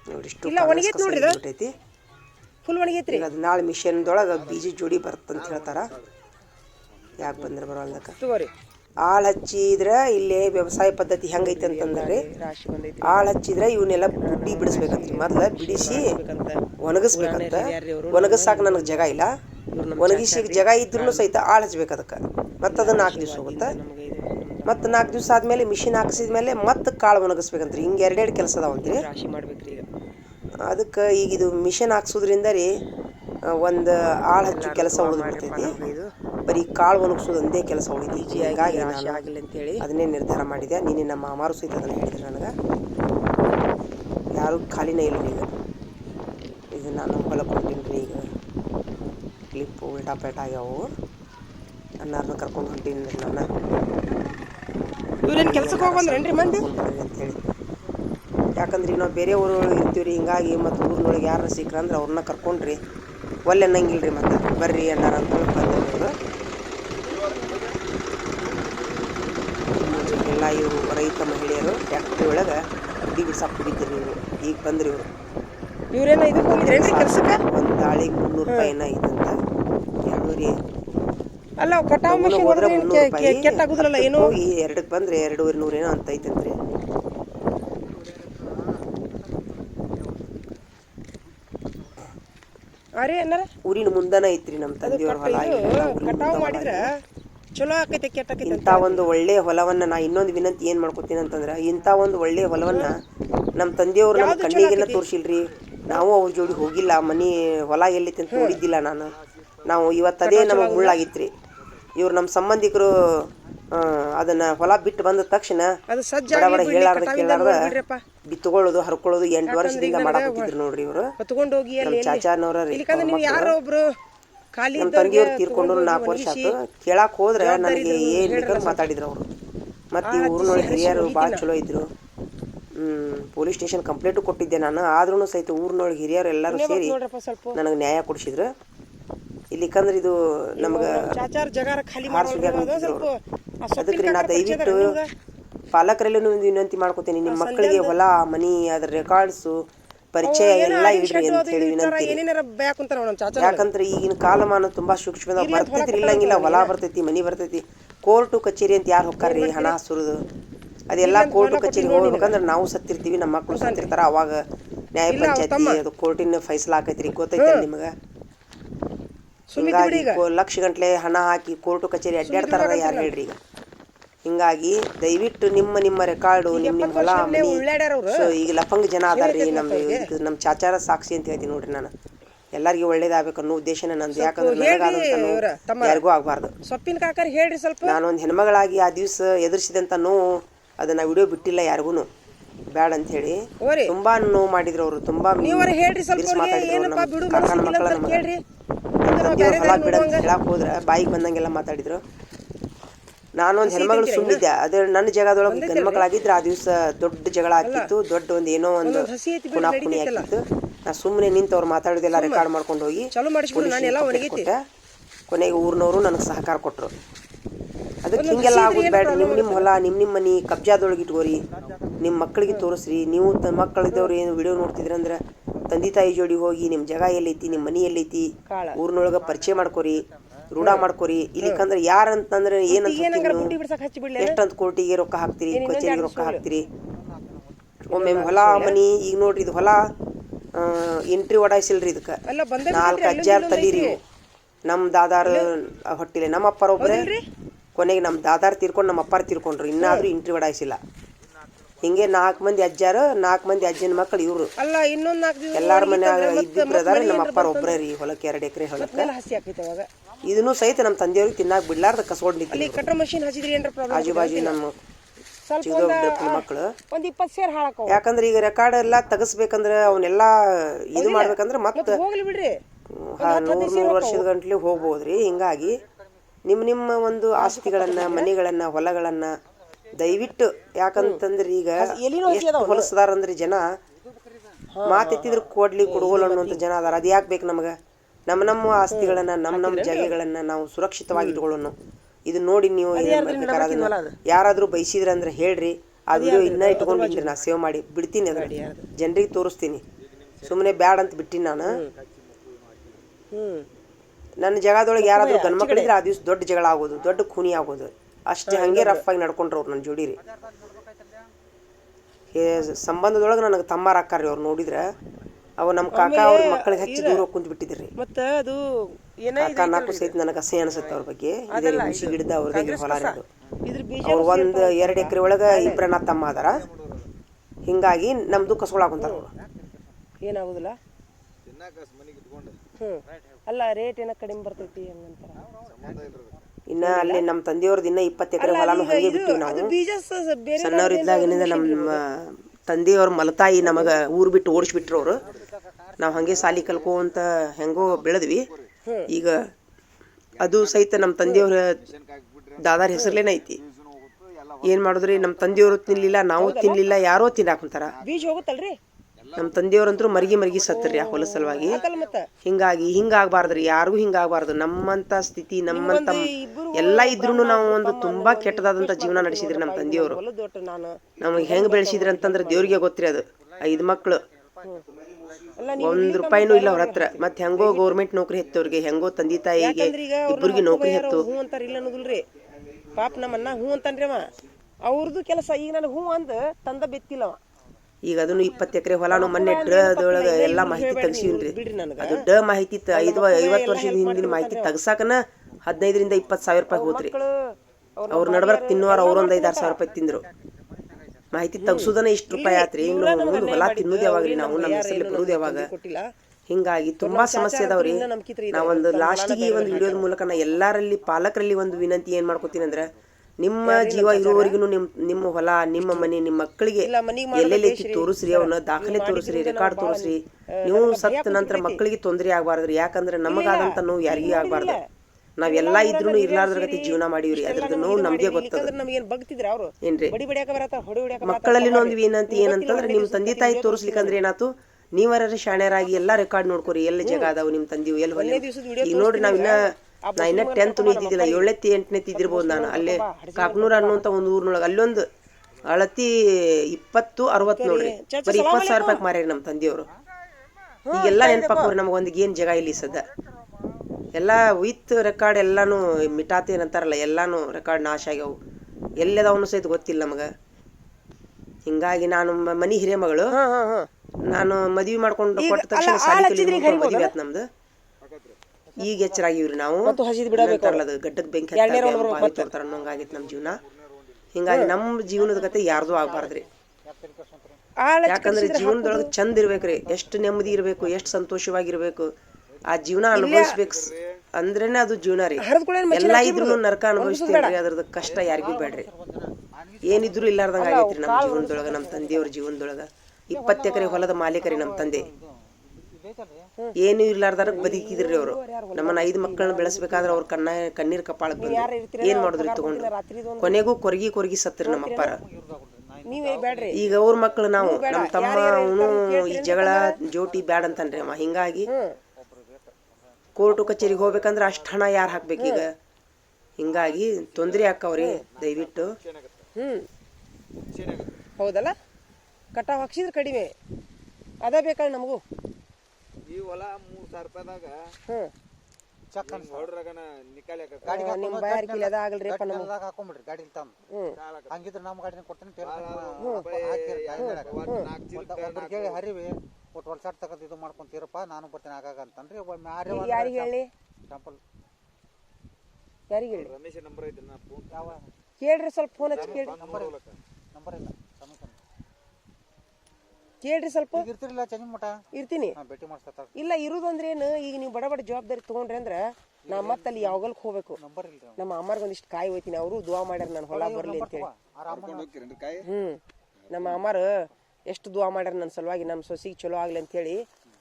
[SPEAKER 1] ನೋಡಿ ಇಷ್ಟು
[SPEAKER 2] ಇಲ್ಲ, ಒಣಗೈತ್ ನೋಡ್ರಿ ಇದು.
[SPEAKER 1] ಬಿಟ್ಟೈತಿ
[SPEAKER 2] ಫುಲ್ ಒಣಗೈತ್ರಿ
[SPEAKER 1] ಈಗ ಅದು ನಾಳೆ ಮಿಷನ್ದೊಳಗೆ ಬೀಜ ಜೋಡಿ ಬರ್ತಂತ ಹೇಳ್ತಾರ. ಯಾಕೆ ಬಂದ್ರೆ ಬರೋಲ್ಲಕ್ಕ
[SPEAKER 2] ತಗೋರಿ.
[SPEAKER 1] ಆಳು ಹಚ್ಚಿದ್ರೆ ಇಲ್ಲೇ ವ್ಯವಸಾಯ ಪದ್ಧತಿ ಹೆಂಗೈತೆ ಅಂತಂದ್ರೆ ಆಳು ಹಚ್ಚಿದ್ರೆ ಇವನ್ನೆಲ್ಲ ಬುಡ್ಡಿ ಬಿಡಿಸ್ಬೇಕಂತ್ರಿ. ಮೊದ್ಲ ಬಿಡಿಸಿ
[SPEAKER 2] ಬೇಕಂತ
[SPEAKER 1] ಒಣಗಿಸ್ಬೇಕಂತ. ಒಣಗಿಸಾಕ ನನಗೆ ಜಾಗ ಇಲ್ಲ. ಒಣಗಿಸಿ ಜಾಗ ಇದ್ರೂ ಸಹಿತ ಆಳು ಹಚ್ಬೇಕು ಅದಕ್ಕೆ. ಮತ್ತೆ ಅದು ನಾಲ್ಕು ದಿವಸ ಹೋಗುತ್ತೆ? ಮತ್ತು ನಾಲ್ಕು ದಿವಸ ಆದಮೇಲೆ ಮಿಷಿನ್ ಹಾಕಿಸಿದ್ಮೇಲೆ ಮತ್ತೆ ಕಾಳು ಒಣಗಿಸ್ಬೇಕಂತ್ರಿ. ಹಿಂಗೆ ಎರಡೆರಡು ಕೆಲಸ ಅದಾವಂತ್ರಿ
[SPEAKER 2] ಮಾಡ್ಬೇಕ್ರಿ ಈಗ
[SPEAKER 1] ಅದಕ್ಕೆ ಈಗ ಇದು ಮಿಷಿನ್ ಹಾಕ್ಸೋದ್ರಿಂದ ರೀ ಒಂದು ಆಳು ಹಚ್ಚು ಕೆಲಸ ಉಳಿದ್ಬಿಡ್ತೈತಿ
[SPEAKER 2] ಇದು
[SPEAKER 1] ಬರೀ ಕಾಳು ಒಣಗಿಸೋದು ಒಂದೇ ಕೆಲಸ ಉಳಿತೈತಿ ಹೀಗಾಗಿ ನಾಶ
[SPEAKER 2] ಆಗಿಲ್ಲ ಅಂತೇಳಿ.
[SPEAKER 1] ಅದನ್ನೇ ನಿರ್ಧಾರ ಮಾಡಿದೆ. ನೀನು ನಮ್ಮ ಮಾಮಾರು ಸಹಿತ ಅದನ್ನು ಹೇಳಿದ್ರು ನನಗೆ. ಯಾರು ಖಾಲಿನೇ ಇಲ್ಲ ಈಗ. ಇದು ನಾನು ಹೊಲಕ್ಕೆ ಹೊಂಟೀನಿ ರೀ ಈಗ. ಕ್ಲಿಪ್ಪು ಉಲ್ಟಾ ಪೇಟ ಆಗ್ಯಾವು. ಅನ್ನಾರನ್ನ ಕರ್ಕೊಂಡು ಹೊಂಟೀನಿ ರೀ ನಾನು
[SPEAKER 2] ಇವ್ರೇನು ಕೆಲ್ಸಕ್ಕೆ ಹೋಗಿ ಬಂದ್ರೇನ್ರಿ ಮಂದಿ
[SPEAKER 1] ಅಂತೇಳಿ. ಯಾಕಂದ್ರೆ ಈಗ ನಾವು ಬೇರೆ ಊರೊಳಗೆ ಇರ್ತೀವಿ ರೀ ಹಿಂಗಾಗಿ ಮತ್ತು ಊರಿನೊಳಗೆ ಯಾರು ಸಿಕ್ಕ್ರೆ ಅಂದ್ರೆ ಅವ್ರನ್ನ ಕರ್ಕೊಂಡ್ರಿ. ಒಲ್ಲೆ ಅನ್ನಂಗಿಲ್ಲ ರೀ ಮತ್ತೆ. ಬರ್ರಿ ಅನ್ನಾರ ಅಂತ ಬಂದವರು ಎಲ್ಲ ಇವರು ರೈತ ಮಹಿಳೆಯರು ಫ್ಯಾಕ್ಟ್ರಿ ಒಳಗೆ ಅಡ್ಡಿ ಸಪ್ಪು ಹೋಗಿದ್ದರು ಇವರು. ಈಗ ಬಂದ್ರಿ ಇವರು.
[SPEAKER 2] ಇವ್ರೇನ ಇದಕ್ಕೆ ಕೆಲ್ಸಕ್ಕೆ?
[SPEAKER 1] ಒಂದು ತಾಳಿಗೆ ಮುನ್ನೂರು ರೂಪಾಯಿ ಏನೋ ಐತಂತ ಎರಡೂವರೆ
[SPEAKER 2] ಅಲ್ಲ ಕಟಾವ್ ಮಿಷಿನ್
[SPEAKER 1] ಹೋದ್ರೆ ರೂಪಾಯಿ.
[SPEAKER 2] ಕೆಟ್ಟಾಗುದಿಲ್ಲ ಏನೋ?
[SPEAKER 1] ಈ ಎರಡಕ್ಕೆ ಬಂದರೆ ಎರಡೂವರೆ ಏನೋ ಅಂತ ಐತಂತ್ರಿ
[SPEAKER 2] ಅರೆ ಏನಾರ?
[SPEAKER 1] ಊರಿನ ಮುಂದನ ಐತ್ರಿ ನಮ್ಮ ತಂದೆಯವ್ರ ಹೊಲ
[SPEAKER 2] ಕಟಾವ್ ಮಾಡಿದ್ರ ಚಲೋ ಆಕೈತೆ ಕೆಟ್ಟಾಕೈತೆ
[SPEAKER 1] ಇಂಥ ಒಂದು ಒಳ್ಳೆ ಹೊಲವನ್ನ ನಾ ಇನ್ನೊಂದು ವಿನಂತಿ ಏನು ಮಾಡ್ಕೊತೀನಿ ಅಂತಂದ್ರೆ ಇಂಥ ಒಂದು ಒಳ್ಳೆ ಹೊಲವನ್ನ ನಮ್ಮ ತಂದೆಯವರು ನಮ್ಮ ಕಣ್ಣಿಗೆಲ್ಲ ತೋರಿಸಿಲ್ರಿ. ನಾವು ಅವ್ರ ಜೋಡಿ ಹೋಗಿಲ್ಲ ಮನಿ ಹೊಲ ಎಲ್ಲೈತಿ ಅಂತ ನೋಡಿದ್ದಿಲ್ಲ ನಾನು. ನಾವು ಇವತ್ತದೇ ನಮಗೆ ಮುಳ್ಳಾಗಿತ್ರಿ ಇವ್ರು ನಮ್ಮ ಸಂಬಂಧಿಕರು ಅದನ್ನ ಹೊಲ ಬಿಟ್ಟು ಬಂದ ತಕ್ಷಣ
[SPEAKER 2] ಅದು
[SPEAKER 1] ಬಡ ಹೇಳಾರ್ದ ಕೇಳಾರ್ದ ಬಿತ್ತುಕೊಳ್ಳೋದು ಹರ್ಕೊಳ್ಳೋದು ಎಂಟು ವರ್ಷದಿಂದ ಮಾಡಾಕತ್ತಿದ್ರು ನೋಡ್ರಿ ಇವರು. ನಮ್ಮ ಚಾಚಾನವ್ರ ರೀ ನಮ್ಮ ತಂಗಿಯವ್ರು ತೀರ್ಕೊಂಡು ನಾಲ್ಕು ವರ್ಷ ಆಯ್ತು ಕೇಳಕ್ಕೆ ಹೋದ್ರೆ ನನಗೆ ಏನ್ ಬೇಕಾದ್ರೂ ಮಾತಾಡಿದ್ರು ಅವರು. ಮತ್ತೆ ಈ ಊರಿನೊಳಗೆ ಹಿರಿಯರು ಭಾಳ ಚಲೋ ಇದ್ರು. ಪೊಲೀಸ್ ಸ್ಟೇಷನ್ ಕಂಪ್ಲೇಂಟು ಕೊಟ್ಟಿದ್ದೆ ನಾನು. ಆದ್ರೂ ಸಹಿತ ಊರಿನೊಳಗೆ ಹಿರಿಯರು ಎಲ್ಲರೂ ಸೇರಿ ನನಗೆ ನ್ಯಾಯ ಕೊಡಿಸಿದ್ರು. ಇಲ್ಲಿಕಂದ್ರೆ ಇದು ನಮ್ಗೆ ಅದಕ್ಕೆ ನಾ ದಯವಿಟ್ಟು ಪಾಲಕರಲ್ಲಿ ವಿನಂತಿ ಮಾಡ್ಕೋತೀನಿ. ನಿಮ್ಮ ಮಕ್ಕಳಿಗೆ ಹೊಲ ಮನಿ ಅದ್ರ ರೆಕಾರ್ಡ್ಸು ಪರಿಚಯ ಎಲ್ಲ ಇಡ್ರಿ ಅಂತ ಹೇಳಿ ವಿನಂತಿ ಯಾಕಂದ್ರೆ ಈಗಿನ ಕಾಲಮಾನ ತುಂಬಾ ಸೂಕ್ಷ್ಮದಾಗ ಬರ್ತೈತಿ ಇಲ್ಲಂಗಿಲ್ಲ ಹೊಲ ಬರ್ತೈತಿ ಮನಿ ಬರ್ತೈತಿ. ಕೋರ್ಟು ಕಚೇರಿ ಅಂತ ಯಾರು ಹೋಗ್ತಾರ್ರಿ ಹಣ ಸುರಿದು ಅದೆಲ್ಲ ಕೋರ್ಟು ಕಚೇರಿ ಹೋಗ್ಬೇಕಂದ್ರೆ ನಾವು ಸತ್ತಿರ್ತೀವಿ ನಮ್ಮ ಮಕ್ಕಳು ಸತ್ತಿರ್ತಾರ ಅವಾಗ ನ್ಯಾಯ ಪಂಚಾಯತಿ ಅದು ಕೋರ್ಟಿನ ಫೈಸಲಾ ಆಕೈತ್ರಿ ಗೊತ್ತೈತಿ ನಿಮಗೆ? ಹಿಂಗಾಗಿ ಲಕ್ಷ ಗಂಟ್ಲೆ ಹಣ ಹಾಕಿ ಕೋರ್ಟು ಕಚೇರಿ ಅಡ್ಡಾಡ್ತಾರ ಯಾರು ಹೇಳ್ರಿ ಈಗ? ಹಿಂಗಾಗಿ ದಯವಿಟ್ಟು ನಿಮ್ಮ ನಿಮ್ಮ ರೆಕಾರ್ಡು ನಿಮ್ಮ ನಿಮ್ಮ ಹೊಲ ಮನೆ ಸೊ ಈಗ ಲಫಂಗ್ ಜನ ಅದಾರ್ರಿ ಇದಕ್ಕೆ ನಮ್ಮ ಚಾಚಾರ ಸಾಕ್ಷಿ ಅಂತ ಹೇಳ್ತೀನಿ ನೋಡ್ರಿ ನಾನು. ಎಲ್ಲರಿಗೂ ಒಳ್ಳೇದಾಗಬೇಕು ಅನ್ನೋ ಉದ್ದೇಶನೇ ನಂದು. ಯಾಕಂದ್ರೆ ನನಗಾದಂತ ಯಾರಿಗೂ ಆಗಬಾರ್ದು.
[SPEAKER 2] ಸೊಪ್ಪಿನ ಕಾಕರ್ ಹೇಳ್ರಿ ಸ್ವಲ್ಪ.
[SPEAKER 1] ನಾನೊಂದು ಹೆಣ್ಮಗಳಾಗಿ ಆ ದಿವಸ ಎದುರಿಸಿದಂಥ ನೋವು ಅದನ್ನ ವಿಡಿಯೋ ಬಿಟ್ಟಿಲ್ಲ ಯಾರಿಗೂ ಬ್ಯಾಡ ಅಂತ ಹೇಳಿ. ತುಂಬಾ ನೋವು ಮಾಡಿದ್ರು ಅವರು ತುಂಬಾ ಮಾತಾಡಿದ್ರು ಮಕ್ಕಳ ನಮ್ಮ ಹೊಲ ಬಿಡಂತ ಹೇಳಕ್ ಹೋದ್ರ ಬಾಯಿಗೆ ಬಂದಂಗೆಲ್ಲ ಮಾತಾಡಿದ್ರು. ನಾನೊಂದು ಹೆಣ್ಮಗಳು ಸುಮ್ಮಿದ್ದೆ ಅದ ನನ್ನ ಜಗದೊಳಗೆ ಹೆಣ್ಮಕ್ಳಾಗಿದ್ರೆ ಆ ದಿವಸ ದೊಡ್ಡ ಜಗಳ ಆಗ್ತಿತ್ತು ದೊಡ್ಡ ಒಂದು ಏನೋ ಒಂದು ಕುಣಾಕುಣಿ ಆಗ್ತಿತ್ತು ನಾ ಸುಮ್ಮನೆ ನಿಂತು ಅವ್ರು ಮಾತಾಡೋದೆಲ್ಲ ರೆಕಾರ್ಡ್ ಮಾಡ್ಕೊಂಡು ಹೋಗಿ ಕೊಟ್ಟೆ. ಕೊನೆಗೆ ಊರಿನವರು ನನಗೆ ಸಹಕಾರ ಕೊಟ್ಟರು ಅದಕ್ಕೆ ಹಿಂಗೆಲ್ಲ ಆಗೋದು ಬೇಡ ನಿಮ್ಮ ನಿಮ್ಮ ಹೊಲ ನಿಮ್ಮ ನಿಮ್ಮ ಮನೆ ಕಬ್ಜಾದೊಳಗೆ ಇಟ್ಕೋರಿ. ನಿಮ್ಮ ಮಕ್ಕಳಿಗೆ ತೋರಿಸ್ರಿ. ನೀವು ತ ಮಕ್ಕಳಿದ್ದವ್ರು ಏನು ವಿಡಿಯೋ ನೋಡ್ತಿದ್ರಿ ಅಂದ್ರೆ ತಂದೆ ತಾಯಿ ಜೋಡಿ ಹೋಗಿ ನಿಮ್ಮ ಜಾಗ ಎಲ್ಲೈತಿ ನಿಮ್ಮ ಮನೆ ಎಲ್ಲೈತಿ. ಊರಿನೊಳಗೆ ಪರಿಚಯ ಮಾಡ್ಕೋರಿ. ರೂಢ ಮಾಡ್ಕೊರಿ. ಇಲ್ಲಿಕಂದ್ರೆ ಯಾರಂತಂದ್ರೆ ಏನಂತ
[SPEAKER 2] ಬಿಡ್ಲಿ
[SPEAKER 1] ಎಷ್ಟಂತ ಕೋರ್ಟಿಗೆ ರೊಕ್ಕ ಹಾಕ್ತಿರಿ? ಕಚೇರಿಗೆ ರೊಕ್ಕ ಹಾಕ್ತಿರಿ? ಒಮ್ಮೆ ಹೊಲ ಮನಿ ಈಗ ನೋಡ್ರಿ ಇದು ಹೊಲ ಎಂಟ್ರಿ ಓಡಾಯಿಸಿಲ್ರಿ ಇದಕ್ಕೆ. ನಾಲ್ಕು ಅಜ್ಜಾರ್ ತಲೀರಿ ನಮ್ ನಮ್ಮ ದಾದಾರ ಹೊಟ್ಟಿಲೆ. ನಮ್ಮ ಅಪ್ಪಾರ ಒಬ್ಬರೇ ಕೊನೆಗೆ ನಮ್ಮ ದಾದಾರ್ ತೀರ್ಕೊಂಡು ನಮ್ಮ ಅಪ್ಪಾರ ತೀರ್ಕೊಂಡ್ರು. ಇನ್ನಾದ್ರೂ ಇಂಟ್ರಿ ಬಡಾಯಿಸಿಲ್ಲ ಹಿಂಗೆ ನಾಲ್ಕು ಮಂದಿ ಅಜ್ಜಾರ ನಾಲ್ಕು ಮಂದಿ ಅಜ್ಜನ ಮಕ್ಕಳು ಇವರು.
[SPEAKER 2] ಅಲ್ಲ ಇನ್ನೊಂದು ನಾಲ್ಕು
[SPEAKER 1] ಎಲ್ಲಾರ ಮನ್ಯಾಗ ಇದ್ದಿಬ್ರು ಅದಾರ ನಮ್ಮ ಅಪ್ಪಾರ ಒಬ್ಬರೇ ರೀ ಹೊಲಕ್ಕೆ ಎರಡು ಎಕರೆ ಹೊಲಕ್ಕೆ.
[SPEAKER 2] ಹಸಿ ಅವಾಗ.
[SPEAKER 1] ಇದನ್ನು ಸಹಿತ ನಮ್ಮ ತಂದೆಯವ್ರಿಗೆ ತಿನ್ನಾಕ ಬಿಡ್ಲಾರ್ದ ಕಸ್ಕೊಂಡಿದ್ವಿ
[SPEAKER 2] ಅಲ್ಲಿ ಕಟ್ರ ಮಷಿನ್ ಹಚ್ಚಿದ್ರಿ ಏನ್ರ ಪ್ರಾಬ್ಲಮ್
[SPEAKER 1] ಆಜು ಬಾಜು ನಮ್ಮ ಮಕ್ಕಳು
[SPEAKER 2] ಒಂದ್ ಇಪ್ಪತ್ತು ಸೇರ್ ಹಾಳಾಕ
[SPEAKER 1] ಯಾಕಂದ್ರೆ ಈಗ ರೆಕಾರ್ಡ್ ಎಲ್ಲ ತೆಗಿಸ್ಬೇಕಂದ್ರೆ ಅವನ್ನೆಲ್ಲ ಇದು ಮಾಡ್ಬೇಕಂದ್ರೆ ಮತ್ತೆ
[SPEAKER 2] ಹೋಗ್ಲಿ ಬಿಡ್ರಿ.
[SPEAKER 1] ನೂರು ನೂರು ವರ್ಷದ ಗಂಟ್ಲೆ ಹೋಗ್ಬೋದ್ರಿ. ಹಿಂಗಾಗಿ ನಿಮ್ಮ ನಿಮ್ಮ ಒಂದು ಆಸ್ತಿಗಳನ್ನ ಮನೆಗಳನ್ನ ಹೊಲಗಳನ್ನ ದಯವಿಟ್ಟು ಯಾಕಂತಂದ್ರೆ ಈಗ ಎಷ್ಟು ಹೊಲಸದಾರಂದ್ರೆ ಜನ ಮಾತೆತ್ತಿದ್ರೆ ಕೊಡ್ಲಿ ಕೊಡುವಲ್ಲ ಅನ್ನುವಂಥ ಜನ ಅದಾರ. ಅದು ಯಾಕೆ ಬೇಕು ನಮಗೆ? ನಮ್ಮ ನಮ್ಮ ಆಸ್ತಿಗಳನ್ನ ನಮ್ಮ ನಮ್ಮ ಜಾಗಗಳನ್ನು ನಾವು ಸುರಕ್ಷಿತವಾಗಿ ಇಟ್ಕೊಳ್ಳೋಣ ಇದು ನೋಡಿ ನೀವು ಯಾರಾದರೂ ಬಯಸಿದ್ರೆ ಅಂದ್ರೆ ಹೇಳ್ರಿ. ಆ ಇನ್ನ ಇಟ್ಕೊಂಡು ಇಟ್ಕೊಂಡಿದ್ರಿ ನಾ ಸೇವ್ ಮಾಡಿ. ಬಿಡ್ತೀನಿ ಅದ್ರ ಜನರಿಗೆ ತೋರಿಸ್ತೀನಿ. ಸುಮ್ಮನೆ ಬ್ಯಾಡ್ ಅಂತ ಬಿಟ್ಟಿನಿ ನಾನು. ನನ್ನ ಜಗದೊಳಗೆ ಯಾರಾದ್ರೂ ಗಂಡ್ಮಕ್ಳಿದ್ರೆ ಆ ದಿವಸ ದೊಡ್ಡ ಜಗಳ ಆಗೋದು ದೊಡ್ಡ ಖೂನಿ ಆಗೋದು. ಅಷ್ಟೇ ಹಂಗೆ ರಫ್ ಆಗಿ ನಡ್ಕೊಂಡ್ರು ಅವ್ರು ನನ್ನ ಜೋಡಿ ರೀ ಏ, ಸಂಬಂಧದೊಳಗೆ ನನಗೆ ತಮ್ಮಾರ ರೀ ಅವ್ರು ನೋಡಿದ್ರೆ ಅವು ನಮ್ಮ ಕಾಕ ಅವ್ರ ಮಕ್ಕಳಿಗೆ ಹಚ್ಚಿ ದೂರ ಕುಂತು ಬಿಟ್ಟಿದ್ರಿ.
[SPEAKER 2] ಮತ್ತೆ ಅದು
[SPEAKER 1] ಕಾಕ ನಾಲ್ಕು ಸಹಿತ ನನಗೆ ಅಸಹ್ಯ ಅನ್ಸುತ್ತೆ ಅವ್ರ ಬಗ್ಗೆ. ಇದೇ ಹುಸಿ ಗಿಡದ ಅವ್ರದೇ ಹೊಲ ಅವ್ರು ಒಂದು ಎರಡು ಎಕರೆ ಒಳಗೆ ಇಬ್ಬರನ್ನ ತಮ್ಮ ಅದಾರ. ಹಿಂಗಾಗಿ ನಮ್ದು ಕಸ್ಕೊಳಕುಂತಾರ ಅವ್ರು.
[SPEAKER 2] ಏನಾಗುದಿಲ್ಲ? ಅಲ್ಲ ರೇಟ್ ಏನ ಕಡಿಮೆ ಬರ್ತೈತಿ ಹಂಗಂತಾರ?
[SPEAKER 1] ಇನ್ನ ಅಲ್ಲಿ ನಮ್ಮ ತಂದೆಯವ್ರದ್ದು ಇನ್ನ ಇಪ್ಪತ್ತು ಎಕರೆ ಹೊಲನು ಹಂಗೆ ಬಿಟ್ಟಿವಿ ನಾವು. ಸಣ್ಣವ್ರಿದ್ದಾಗಿನಿಂದ ನಮ್ಮ ತಂದೆಯವ್ರ ಮಲತಾಯಿ ನಮಗೆ ಊರು ಬಿಟ್ಟು ಓಡಿಸ್ಬಿಟ್ರು ಅವರು. ನಾವು ಹಾಗೆ ಸಾಲಿ ಕಲ್ಕೋಂತ ಹೆಂಗೋ ಬೆಳೆದ್ವಿ. ಈಗ ಅದು ಸಹಿತ ನಮ್ಮ ತಂದೆಯವ್ರ ದಾದಾರ ಹೆಸರ್ಲೇನ ಐತಿ. ಏನು ಮಾಡಿದ್ರಿ? ನಮ್ಮ ತಂದೆಯವರು ತಿನ್ನಲಿಲ್ಲ ನಾವು ತಿನ್ನಲಿಲ್ಲ ಯಾರೋ ತಿನ್ನಾಕುಂತಾರ
[SPEAKER 2] ಬೀಜ ಹೋಗುತ್ತಲ್ರಿ?
[SPEAKER 1] ನಮ್ಮ ತಂದೆಯವ್ರಂತರೂ ಮರ್ಗಿ ಮರ್ಗಿ ಸತ್ತರಿ ಆ ಹೊಲ ಸಲುವಾಗಿ. ಹಿಂಗಾಗಿ ಹಿಂಗಾಗಬಾರ್ದ್ರಿ ಯಾರಿಗೂ ಹಿಂಗಾಗಬಾರ್ದು. ನಮ್ಮಂತ ಸ್ಥಿತಿ ನಮ್ಮಂತ ಎಲ್ಲ ಇದ್ರೂ ನಾವು ಒಂದು ತುಂಬಾ ಕೆಟ್ಟದಾದಂತ ಜೀವನ ನಡೆಸಿದ್ರಿ ನಮ್ಮ ತಂದೆಯವರು. ನಮಗೆ ಹೆಂಗ್ ಬೆಳೆಸಿದ್ರಿ ಅಂತಂದ್ರೆ ದೇವ್ರಿಗೆ ಗೊತ್ತ್ರಿ ಅದು. ಐದು ಮಕ್ಳು.
[SPEAKER 2] ಅಲ್ಲ
[SPEAKER 1] ಒಂದ್ ರೂಪಾಯಿನೂ ಇಲ್ಲ ಅವ್ರ ಹತ್ರ. ಮತ್ ಹೆಂಗೋ ಗೌರ್ಮೆಂಟ್ ನೌಕರಿ ಹೆತ್ತವ್ರಿಗೆ ಹೆಂಗೋ ತಂದೆ ತಾಯಿಗೆ ಇಬ್ಬರಿಗೆ ನೌಕರಿ ಹೆತ್ತು.
[SPEAKER 2] ಅಂತಾರ ಇಲ್ಲ ಅನ್ನೋದಿಲ್ರಿ. ಪಾಪ ನಮ್ಮನ್ನ ಹೂ ಅಂತಾನ್ರಿ ಅವ. ಅವ್ರದ್ದು ಕೆಲಸ ಈಗ ನನಗೆ ಹೂ ಅಂದ ತಂದ ಬಿತ್ತಿಲ್ಲ ಅವ.
[SPEAKER 1] ಈಗ ಅದನ್ನು ಇಪ್ಪತ್ತು ಎಕರೆ ಹೊಲಾನು ಮೊನ್ನೆ ಡ್ರ ಅದೊಳಗೆ ಎಲ್ಲಾ ಮಾಹಿತಿ ತೆಗ್ಸಿವ್ರಿ ಅದು ಡ ಮಾಹಿತಿ ಐದು ಐವತ್ತು ವರ್ಷದ ಹಿಂದಿನ ಮಾಹಿತಿ ತೆಗ್ಸಾಕನ ಹದಿನೈದರಿಂದ ಇಪ್ಪತ್ತು ಸಾವಿರ ರೂಪಾಯಿ ಹೋತ್ರಿ.
[SPEAKER 2] ಅವ್ರ
[SPEAKER 1] ನಡ್ಬರ್ಕ್ ತಿನ್ನುವಾರ ಅವ್ರೊಂದ್ ಐದಾರು ಸಾವಿರ ರೂಪಾಯಿ ತಿಂದ್ರು. ಮಾಹಿತಿ ತಗಸುದನ ಇಷ್ಟು ರೂಪಾಯಿ ಆತ್ರಿ. ಇನ್ನು ಹೊಲ ತಿನ್ನೋದು ಯಾವಾಗ್ರಿ ನಾವು? ನಮ್ಮ ಹೆಸರಲ್ಲಿ ಬರೋದು ಯಾವಾಗ? ಹಿಂಗಾಗಿ ತುಂಬಾ ಸಮಸ್ಯೆ ಅದಾವ್ರಿ. ನಾವೊಂದು ಲಾಸ್ಟಿಗೆ ಒಂದು ವಿಡಿಯೋದ ಮೂಲಕ ನಾ ಎಲ್ಲರಲ್ಲಿ ಪಾಲಕರಲ್ಲಿ ಒಂದು ವಿನಂತಿ ಏನ್ ಮಾಡ್ಕೋತೀನಿ ಅಂದ್ರೆ ನಿಮ್ಮ ಜೀವ ಇರುವವರೆಗೂ ನಿಮ್ ನಿಮ್ಮ ಹೊಲ ನಿಮ್ಮ ಮನೆ ನಿಮ್ಮ ಮಕ್ಕಳಿಗೆ ಎಲ್ಲೆಲ್ಲಿ ತೋರಿಸ್ರಿ ಅವನ್ನ ದಾಖಲೆ ತೋರಿಸ್ರಿ ರೆಕಾರ್ಡ್ ತೋರಿಸ್ರಿ. ನೀವು ಸತ್ತ ನಂತರ ಮಕ್ಕಳಿಗೆ ತೊಂದರೆ ಆಗ್ಬಾರ್ದ್ರಿ. ಯಾಕಂದ್ರೆ ನಮಗಾದಂತ ನೋವು ಯಾರಿಗೂ ಆಗ್ಬಾರ್ದು. ನಾವೆಲ್ಲಾ ಇದ್ರು ಇರ್ಲಾರ್ದ್ರ ಗತಿ ಜೀವನ ಮಾಡಿವ್ರಿ. ಅದ್ರದ್ದು ನೋವು ನಮ್ಗೆ ಗೊತ್ತದ. ಏನ್ರಿ? ಮಕ್ಕಳಲ್ಲಿ ಒಂದು ವಿನಂತಿ ಏನಂತಂದ್ರೆ ನಿಮ್ ತಂದೆ ತಾಯಿ ತೋರಿಸ್ಲಿಕ್ಕಂದ್ರೆ ಏನಾತು? ನೀವರ ಶಾಣ್ಯರಾಗಿ ಎಲ್ಲಾ ರೆಕಾರ್ಡ್ ನೋಡ್ಕೋರಿ. ಎಲ್ಲಿ ಜಗ ಅದಾವು ನಿಮ್ ತಂದಿವು ಎಲ್ಲಿ ಈಗ ನೋಡ್ರಿ ನಾವಿನ್ನ ಇನ್ನ ನಾ ಇನ್ನ ಟೆಂತ್ ಇದ್ದಿದ್ದಿಲ್ಲ ಏಳನೇತಿ ಎಂಟನೇ ಇದ್ದಿರ್ಬೋದು ನಾನು. ಅಲ್ಲೇ ಕಾಕ್ನೂರ್ ಅನ್ನುವಂತ ಒಂದು ಊರ್ನೊಳಗೆ ಅಲ್ಲೊಂದು ಅಳತಿ ಇಪ್ಪತ್ತು ಅರವತ್ತು ನೋಡ್ರಿ. ಬರೀ ಇಪ್ಪತ್ತು ಸಾವಿರ ರೂಪಾಯಿ ಮಾರ್ಯಾರ ನಮ್ಮ ತಂದೆಯವರು. ಈಗೆಲ್ಲ ನೆನಪಾಕೋರಿ ನಮಗೊಂದು ಏನು ಜಾಗ ಇಲ್ಲಿ ಸದ್ದ. ಎಲ್ಲ ವಿತ್ ರೆಕಾರ್ಡ್ ಎಲ್ಲಾನು ಮಿಟಾತಿ ಏನಂತಾರಲ್ಲ ಎಲ್ಲಾನು ರೆಕಾರ್ಡ್ ನಾಶ ಆಗ್ಯಾವು. ಎಲ್ಲದವನು ಸಹಿತ ಗೊತ್ತಿಲ್ಲ ನಮಗ. ಹಿಂಗಾಗಿ ನಾನು ಮನಿ ಹಿರಿಯ ಮಗಳು. ನಾನು ಮದ್ವಿ ಮಾಡ್ಕೊಂಡು ಕೊಟ್ಟ ತಕ್ಷಣ ಸಾಲಿ ಕಲಿಬೇಕು ಮದ್ವಿ ಆತ್ ನಮ್ದು. ಈಗ ಎಚ್ಚರಾಗಿವ್ರಿ ನಾವು.
[SPEAKER 2] ಮತ್ತು ಹಸಿದ್ ಬಿಡಬೇಕು
[SPEAKER 1] ಗಡ್ಡಕ್ ಬೆಂಕಿ ತೋರ್ತಾರ ಅನ್ನೋಂಗಾಗೈತಿ ನಮ್ಮ ಜೀವನ. ಹಿಂಗಾಗಿ ನಮ್ಮ ಜೀವನದ ಕತೆ ಯಾರ್ದು ಆಗ್ಬಾರ್ದ್ರಿ ಯಾಕಂದ್ರೆ ಜೀವನದೊಳಗೆ ಚಂದ ಇರ್ಬೇಕ್ರಿ ಎಷ್ಟು ನೆಮ್ಮದಿ ಇರಬೇಕು ಎಷ್ಟು ಸಂತೋಷವಾಗಿರ್ಬೇಕು. ಆ ಜೀವನ ಅನುಭವಿಸ್ಬೇಕು ಅಂದ್ರೇನೆ ಅದು ಜೀವನ ರೀ. ಎಲ್ಲ ಇದ್ರು ನರಕ ಅನುಭವಿಸ್ತೀವಿ ಅದ್ರದ್ದು ಕಷ್ಟ ಯಾರಿಗೂ ಬೇಡ್ರಿ. ಏನಿದ್ರು ಇಲ್ಲಾರ್ದಂಗ ಆಗೈತ್ರಿ ನಮ್ಮ ಜೀವನದೊಳಗ ನಮ್ಮ ತಂದೆಯವ್ರ ಜೀವನದೊಳಗ. ಇಪ್ಪತ್ತು ಎಕರೆ ಹೊಲದ ಮಾಲೀಕರಿ ನಮ್ಮ ತಂದೆ. ಏನು ಇರ್ಲಾರ್ದಾರ ಬದುಕಿದ್ರಿ ಅವರು. ನಮ್ಮನ್ನ ಐದು ಮಕ್ಕಳನ್ನ ಬೆಳೆಸ್ಬೇಕಾದ್ರೆ ಅವ್ರ ಕಣ್ಣ ಕಣ್ಣೀರ್ ಕಪ್ಪಾಳ ಬಂದು ಏನ್ ಮಾಡಿದ್ರಿ ತಗೊಂಡು ಕೊನೆಗೂ ಕೊರಗಿ ಕೊರಗಿ ಸತ್ತರಿ ನಮ್ಮ ಅಪ್ಪಾರ. ಈಗ ಅವ್ರ ಮಕ್ಕಳು ನಾವು ನಮ್ಮ ತಮ್ಮ ಅವನು ಈ ಜಗಳ ಜೋಟಿ ಬ್ಯಾಡ್ ಅಂತಾನ್ರಿ ಅಮ್ಮ ಹಿಂಗಾಗಿ ಕೋರ್ಟು ಕಚೇರಿಗೆ ಹೋಗ್ಬೇಕಂದ್ರೆ ಅಷ್ಟು ಹಣ ಯಾರು ಈಗ? ಹಿಂಗಾಗಿ ತೊಂದರೆ ಹಾಕವ್ರಿ ದಯವಿಟ್ಟು.
[SPEAKER 2] ಹ್ಮ್. ಹೌದಲ್ಲ? ಕಟಾವ್ ಹಾಕ್ಸಿದ್ರೆ ಕಡಿಮೆ. ಅದ ಬೇಕಲ್ಲ ನಮಗೂ?
[SPEAKER 3] ಈ ಹೊಲ ಮೂರ್ ಸಾವಿರ ರೂಪಾಯಿದಾಗ
[SPEAKER 2] ಹ್ಮ್ ಆ, ನಿಮ್ ಬಾಯಾರಿಕೆ ಅದ ಆಗಲ್ರಿಪ್ಪ ನಮಗ್.
[SPEAKER 4] ಹಾಕೊಂಡ್ಬಿಡ್ರಿ ಗಾಡಿ ತಂದು
[SPEAKER 2] ಹ್ಮ್.
[SPEAKER 4] ಹಂಗಿದ್ರೆ ನಮ್ಮ ಗಾಡಿನ ಕೊಡ್ತೀನಿ
[SPEAKER 3] ನಾಲ್ಕು
[SPEAKER 4] ಒಬ್ರಿಗೆ ಹೇಳಿ ಹರಿವಿ ಒಟ್ಟು ತಗದ್ ಇದು ಮಾಡ್ಕೊಂತೀರಪ್ಪ ನಾನು ಬರ್ತೀನಿ ಆಗಾಗ ಅಂತನ್ರಿ ಒಮ್ಮೆ ಆರ್ಯ
[SPEAKER 2] ಈಗ ಯಾರಿಗೆ ಹೇಳಿ?
[SPEAKER 4] ಟೆಂಪಲ್.
[SPEAKER 2] ಯಾರಿಗೆ ಹೇಳಿ?
[SPEAKER 3] ರಮೇಶ್ ನಂಬರ್ ಐತಿ ನಾ ಫೋನ್
[SPEAKER 4] ಯಾವ?
[SPEAKER 2] ಕೇಳ್ರಿ ಸ್ವಲ್ಪ ಫೋನ್ ಹಚ್ಚಿ ಕೇಳ್ರಿ.
[SPEAKER 4] ನಂಬರ್ ಇಲ್ಲ. ನಂಬರ್ ಇಲ್ಲ. ಸಮೀಪ
[SPEAKER 2] ಕೇಳ್ರಿ ಸ್ವಲ್ಪ.
[SPEAKER 4] ಇರ್ತಿರಲ್ಲ
[SPEAKER 2] ಇರ್ತೀನಿ.
[SPEAKER 4] ಹಾಂ ಭೇಟಿ ಮಾಡಿಸ್ತಾರ
[SPEAKER 2] ಇಲ್ಲ ಇರುದಂದ್ರೆ ಏನು ಈಗ ನೀವು ಬಡ ಬಡ ಜವಾಬ್ದಾರಿ ತಗೊಂಡ್ರಿ ಅಂದ್ರೆ ನಾ ಮತ್ತೆ ಅಲ್ಲಿ ಯಾವಾಗಲ್ಕ್ ಹೋಗ್ಬೇಕು.
[SPEAKER 4] ನಂಬರ್
[SPEAKER 2] ನಮ್ಮ ಅಮ್ಮಾರ್ಗೆ ಒಂದಿಷ್ಟು ಕಾಯಿ ಹೋಯ್ತೀನಿ ಅವರು ದುವಾ ಮಾಡ್ಯಾರ ನಾನು ಹೊಲ ಬರ್ಲಿ ಅಂತೇಳಿ.
[SPEAKER 3] ಹೇಳಿ
[SPEAKER 2] ಹ್ಮ್. ನಮ್ಮ ಅಮ್ಮಾರು ಎಷ್ಟು ದುವಾ ಮಾಡ್ಯಾರ ನನ್ನ ಸಲುವಾಗಿ ನಮ್ಮ ಸೊಸಿಗೆ ಚಲೋ ಆಗ್ಲಿ ಅಂತೇಳಿ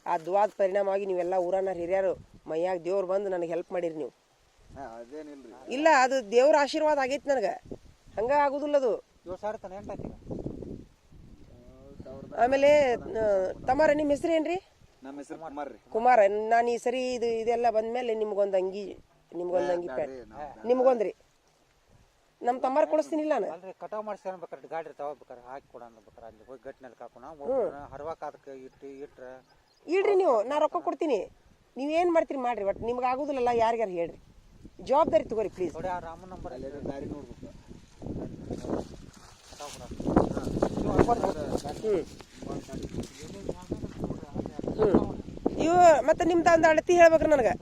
[SPEAKER 2] ಆ ದುವಾದ ಪರಿಣಾಮವಾಗಿ ನೀವೆಲ್ಲ ಊರನ್ನ ಹಿರಿಯರು ಮೈಯಾಗ ದೇವ್ರು ಬಂದು ನನಗೆ ಹೆಲ್ಪ್ ಮಾಡಿರಿ ನೀವು. ಇಲ್ಲ ಅದು ದೇವ್ರ ಆಶೀರ್ವಾದ ಆಗೈತಿ ನನಗೆ. ಹಂಗ ಆಗುದಿಲ್ಲ ಅದು.
[SPEAKER 4] ಏಳು ಸಾವಿರ ತನ ಎಂಟು ಆಯ್ತು
[SPEAKER 2] ಆಮೇಲೆ ತಮಾರ ನಿಮ್ಮ ಹೆಸರು ಏನ್ರಿ?
[SPEAKER 3] ನಮ್ಮ ಹೆಸರು ಕುಮಾರ್ ರೀ.
[SPEAKER 2] ಕುಮಾರ ನಾನು ಈ ಸರಿ ಇದು ಇದೆಲ್ಲ ಬಂದ್ಮೇಲೆ ನಿಮ್ಗೊಂದು ಅಂಗಿ ನಿಮ್ಗೊಂದು ಅಂಗಿ ಪ್ಯಾಂಟ್ ನಿಮ್ಗೊಂದ್ರಿ ನಮ್ಮ ತಮ್ಮಾರ ಕೊಡಿಸ್ತೀನಿಲ್ಲ ನಾನು.
[SPEAKER 4] ಅಲ್ರಿ ಕಟಾವ್ ಮಾಡಿಸ್ಯಾರ ಬೇಕಾರೆ ಗಾಡಿ ಇರ್ತಾವ ಬೇಕಾರೆ ಹಾಕಿ ಕೊಡೋಣ ಬೇಕಾರೆ ಅಲ್ಲಿ ಹೋಗಿ ಗಟ್ಟಿನಲ್ಲಿ ಕಾಕೋಣ ಹರವಾಕ ಅದಕ್ಕೆ ಇಟ್ಟು ಇಟ್ರ.
[SPEAKER 2] ಇಡ್ರಿ ನೀವು ನಾ ರೊಕ್ಕ ಕೊಡ್ತೀನಿ. ನೀವೇನು ಮಾಡ್ತೀರಿ ಮಾಡ್ರಿ ಬಟ್ ನಿಮ್ಗೆ ಆಗುದಿಲ್ಲಲ್ಲ ಯಾರಿಗಾರು ಹೇಳ್ರಿ. ಜವಾಬ್ದಾರಿ ತಗೋರಿ ಪ್ಲೀಸ್
[SPEAKER 4] ರಾಮನ ನಂಬರ್
[SPEAKER 3] ಅಲ್ಲೇ. ದಾರಿ ನೋಡ್ಬೇಕು.
[SPEAKER 2] ಇವು ಮತ್ತೆ ನಿಮ್ದು ಒಂದು ಅಳತಿ ಹೇಳ್ಬೇಕ್ರಿ ನನಗೆ.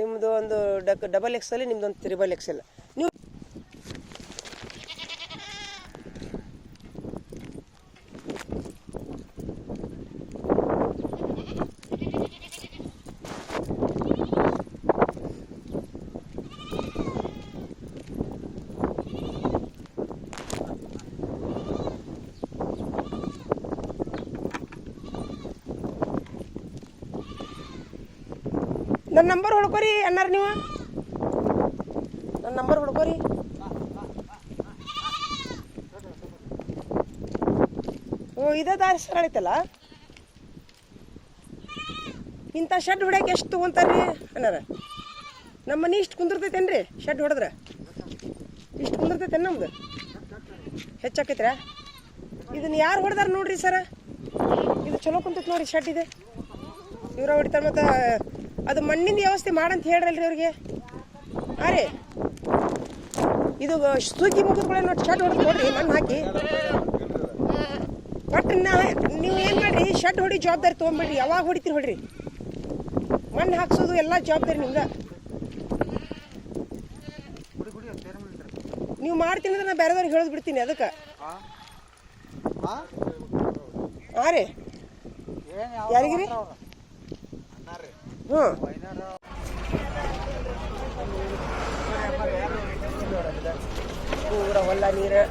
[SPEAKER 2] ನಿಮ್ದು ಒಂದು ಡಕ್ ಡಬಲ್ ಎಕ್ಸ್ ಅಲ್ಲಿ ನಿಮ್ದು ಒಂದು ತ್ರಿಬಲ್ ಎಕ್ಸ್ ಎಲ್ ನೀವು ನನ್ನ ನಂಬರ್ ಹುಡ್ಕೋರಿ ಅನ್ನಾರ ನೀವು ಹುಡ್ಕೋರಿ ಓ, ಇದ ದಾರಿ ಸರಳೈತಲ್ಲ ಇಂಥ ಶೆಡ್ ಹೊಡ್ಯಾಕೆ ಎಷ್ಟು ತೊಗೊಂತಾರ್ರಿ ಅನ್ನಾರ ನಮ್ಮ ಮನೆ ಇಷ್ಟು ಕುಂದಿರ್ತೈತೇನ್ರಿ ಶೆಡ್ ಹೊಡೆದ್ರೆ? ಇಷ್ಟು ಕುಂದಿರ್ತೈತೇನು ನಮ್ದು? ಹೆಚ್ಚಾಕೈತ್ರ? ಇದನ್ನ ಯಾರು ಹೊಡೆದಾರ ನೋಡ್ರಿ ಸರ? ಇದು ಚಲೋ ಕುಂತೈತೆ ನೋಡ್ರಿ ಶೆಡ್ ಇದೆ. ಇವ್ರ ಹೊಡಿತಾರೆ ಮತ್ತೆ ಅದು ಮಣ್ಣಿನ ವ್ಯವಸ್ಥೆ ಮಾಡಂತ ಹೇಳ್ರಲ್ರಿ ಅವ್ರಿಗೆ. ಹಾಂ ರೀ. ಇದು ಸೂಗಿ ಮುಗಿದ್ಕೊಳ್ಳೆ ನೋಡಿ ಶೆಡ್ ಹೊಡೆದು ನೋಡ್ರಿ ಮಣ್ಣು ಹಾಕಿ. ಒಟ್ಟು ನಾ ನೀವು ಏನು ಮಾಡಿರಿ ಶೆಡ್ ಹೊಡಿ ಜವಾಬ್ದಾರಿ ತೊಗೊಂಬಿಡ್ರಿ ಯಾವಾಗ ಹೊಡಿತೀರಿ ಹೊಡ್ರಿ. ಮಣ್ಣು ಹಾಕ್ಸೋದು ಎಲ್ಲ ಜವಾಬ್ದಾರಿ ನಿಮ್ಗೆ ನೀವು ಮಾಡ್ತೀನಿ ಅಂದ್ರೆ ನಾ ಬೇರೆದವ್ರಿಗೆ ಹೇಳೋದು ಬಿಡ್ತೀನಿ ಅದಕ್ಕೆ. ಹಾಂ ರೀ. ಯಾರಿಗಿರಿ? ಹ್ಞೂ ಪೂರ ಹೊಲ ನೀರು.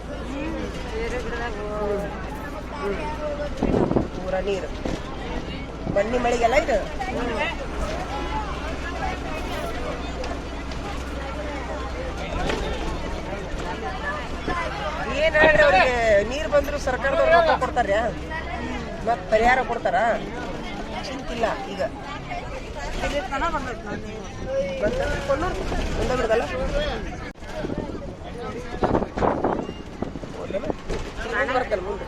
[SPEAKER 2] ಪೂರ ನೀರು. ಬನ್ನಿ ಮಳಿಗೆಲ್ಲ ಇದು. ಏನ್ ಹೇಳ್ರಿ ಅವ್ರಿಗೆ? ನೀರು ಬಂದ್ರು ಸರ್ಕಾರದವ್ರು ರೊಕ್ಕ ಕೊಡ್ತಾರ್ಯಾ? ಮತ್ ಪರಿಹಾರ ಕೊಡ್ತಾರ? ಚಿಂತಿಲ್ಲ ಈಗ. ಬಂತ? ಕೊಲ್ಲೂರು? ಒಂದೇ ಬಿಡ್ದಲ್ಲ? ಮುಂದೆ ಬರ್ತಲ್ಲ ಮುಂದೆ.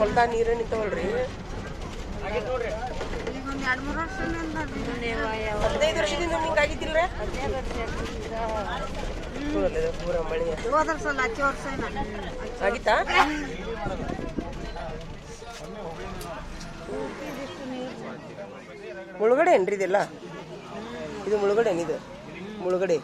[SPEAKER 2] ಹೊಲ್ದಾಗ ನೀರೇ ನಿಂತವಲ್ರಿ. ಹದಿನೈದು ವರ್ಷದಿಂದ ನಿಂಗೆ ಆಗಿದ್ದಿಲ್ರ? ಪೂರ ಮಳೆ ಆಗಿತ್ತಾ? ಮುಳುಗಡೆ ಏನ್ರಿ ಇದೆಲ್ಲ? ಇದು ಮುಳುಗಡೆ ಏನಿದು ಮುಳುಗಡೆ.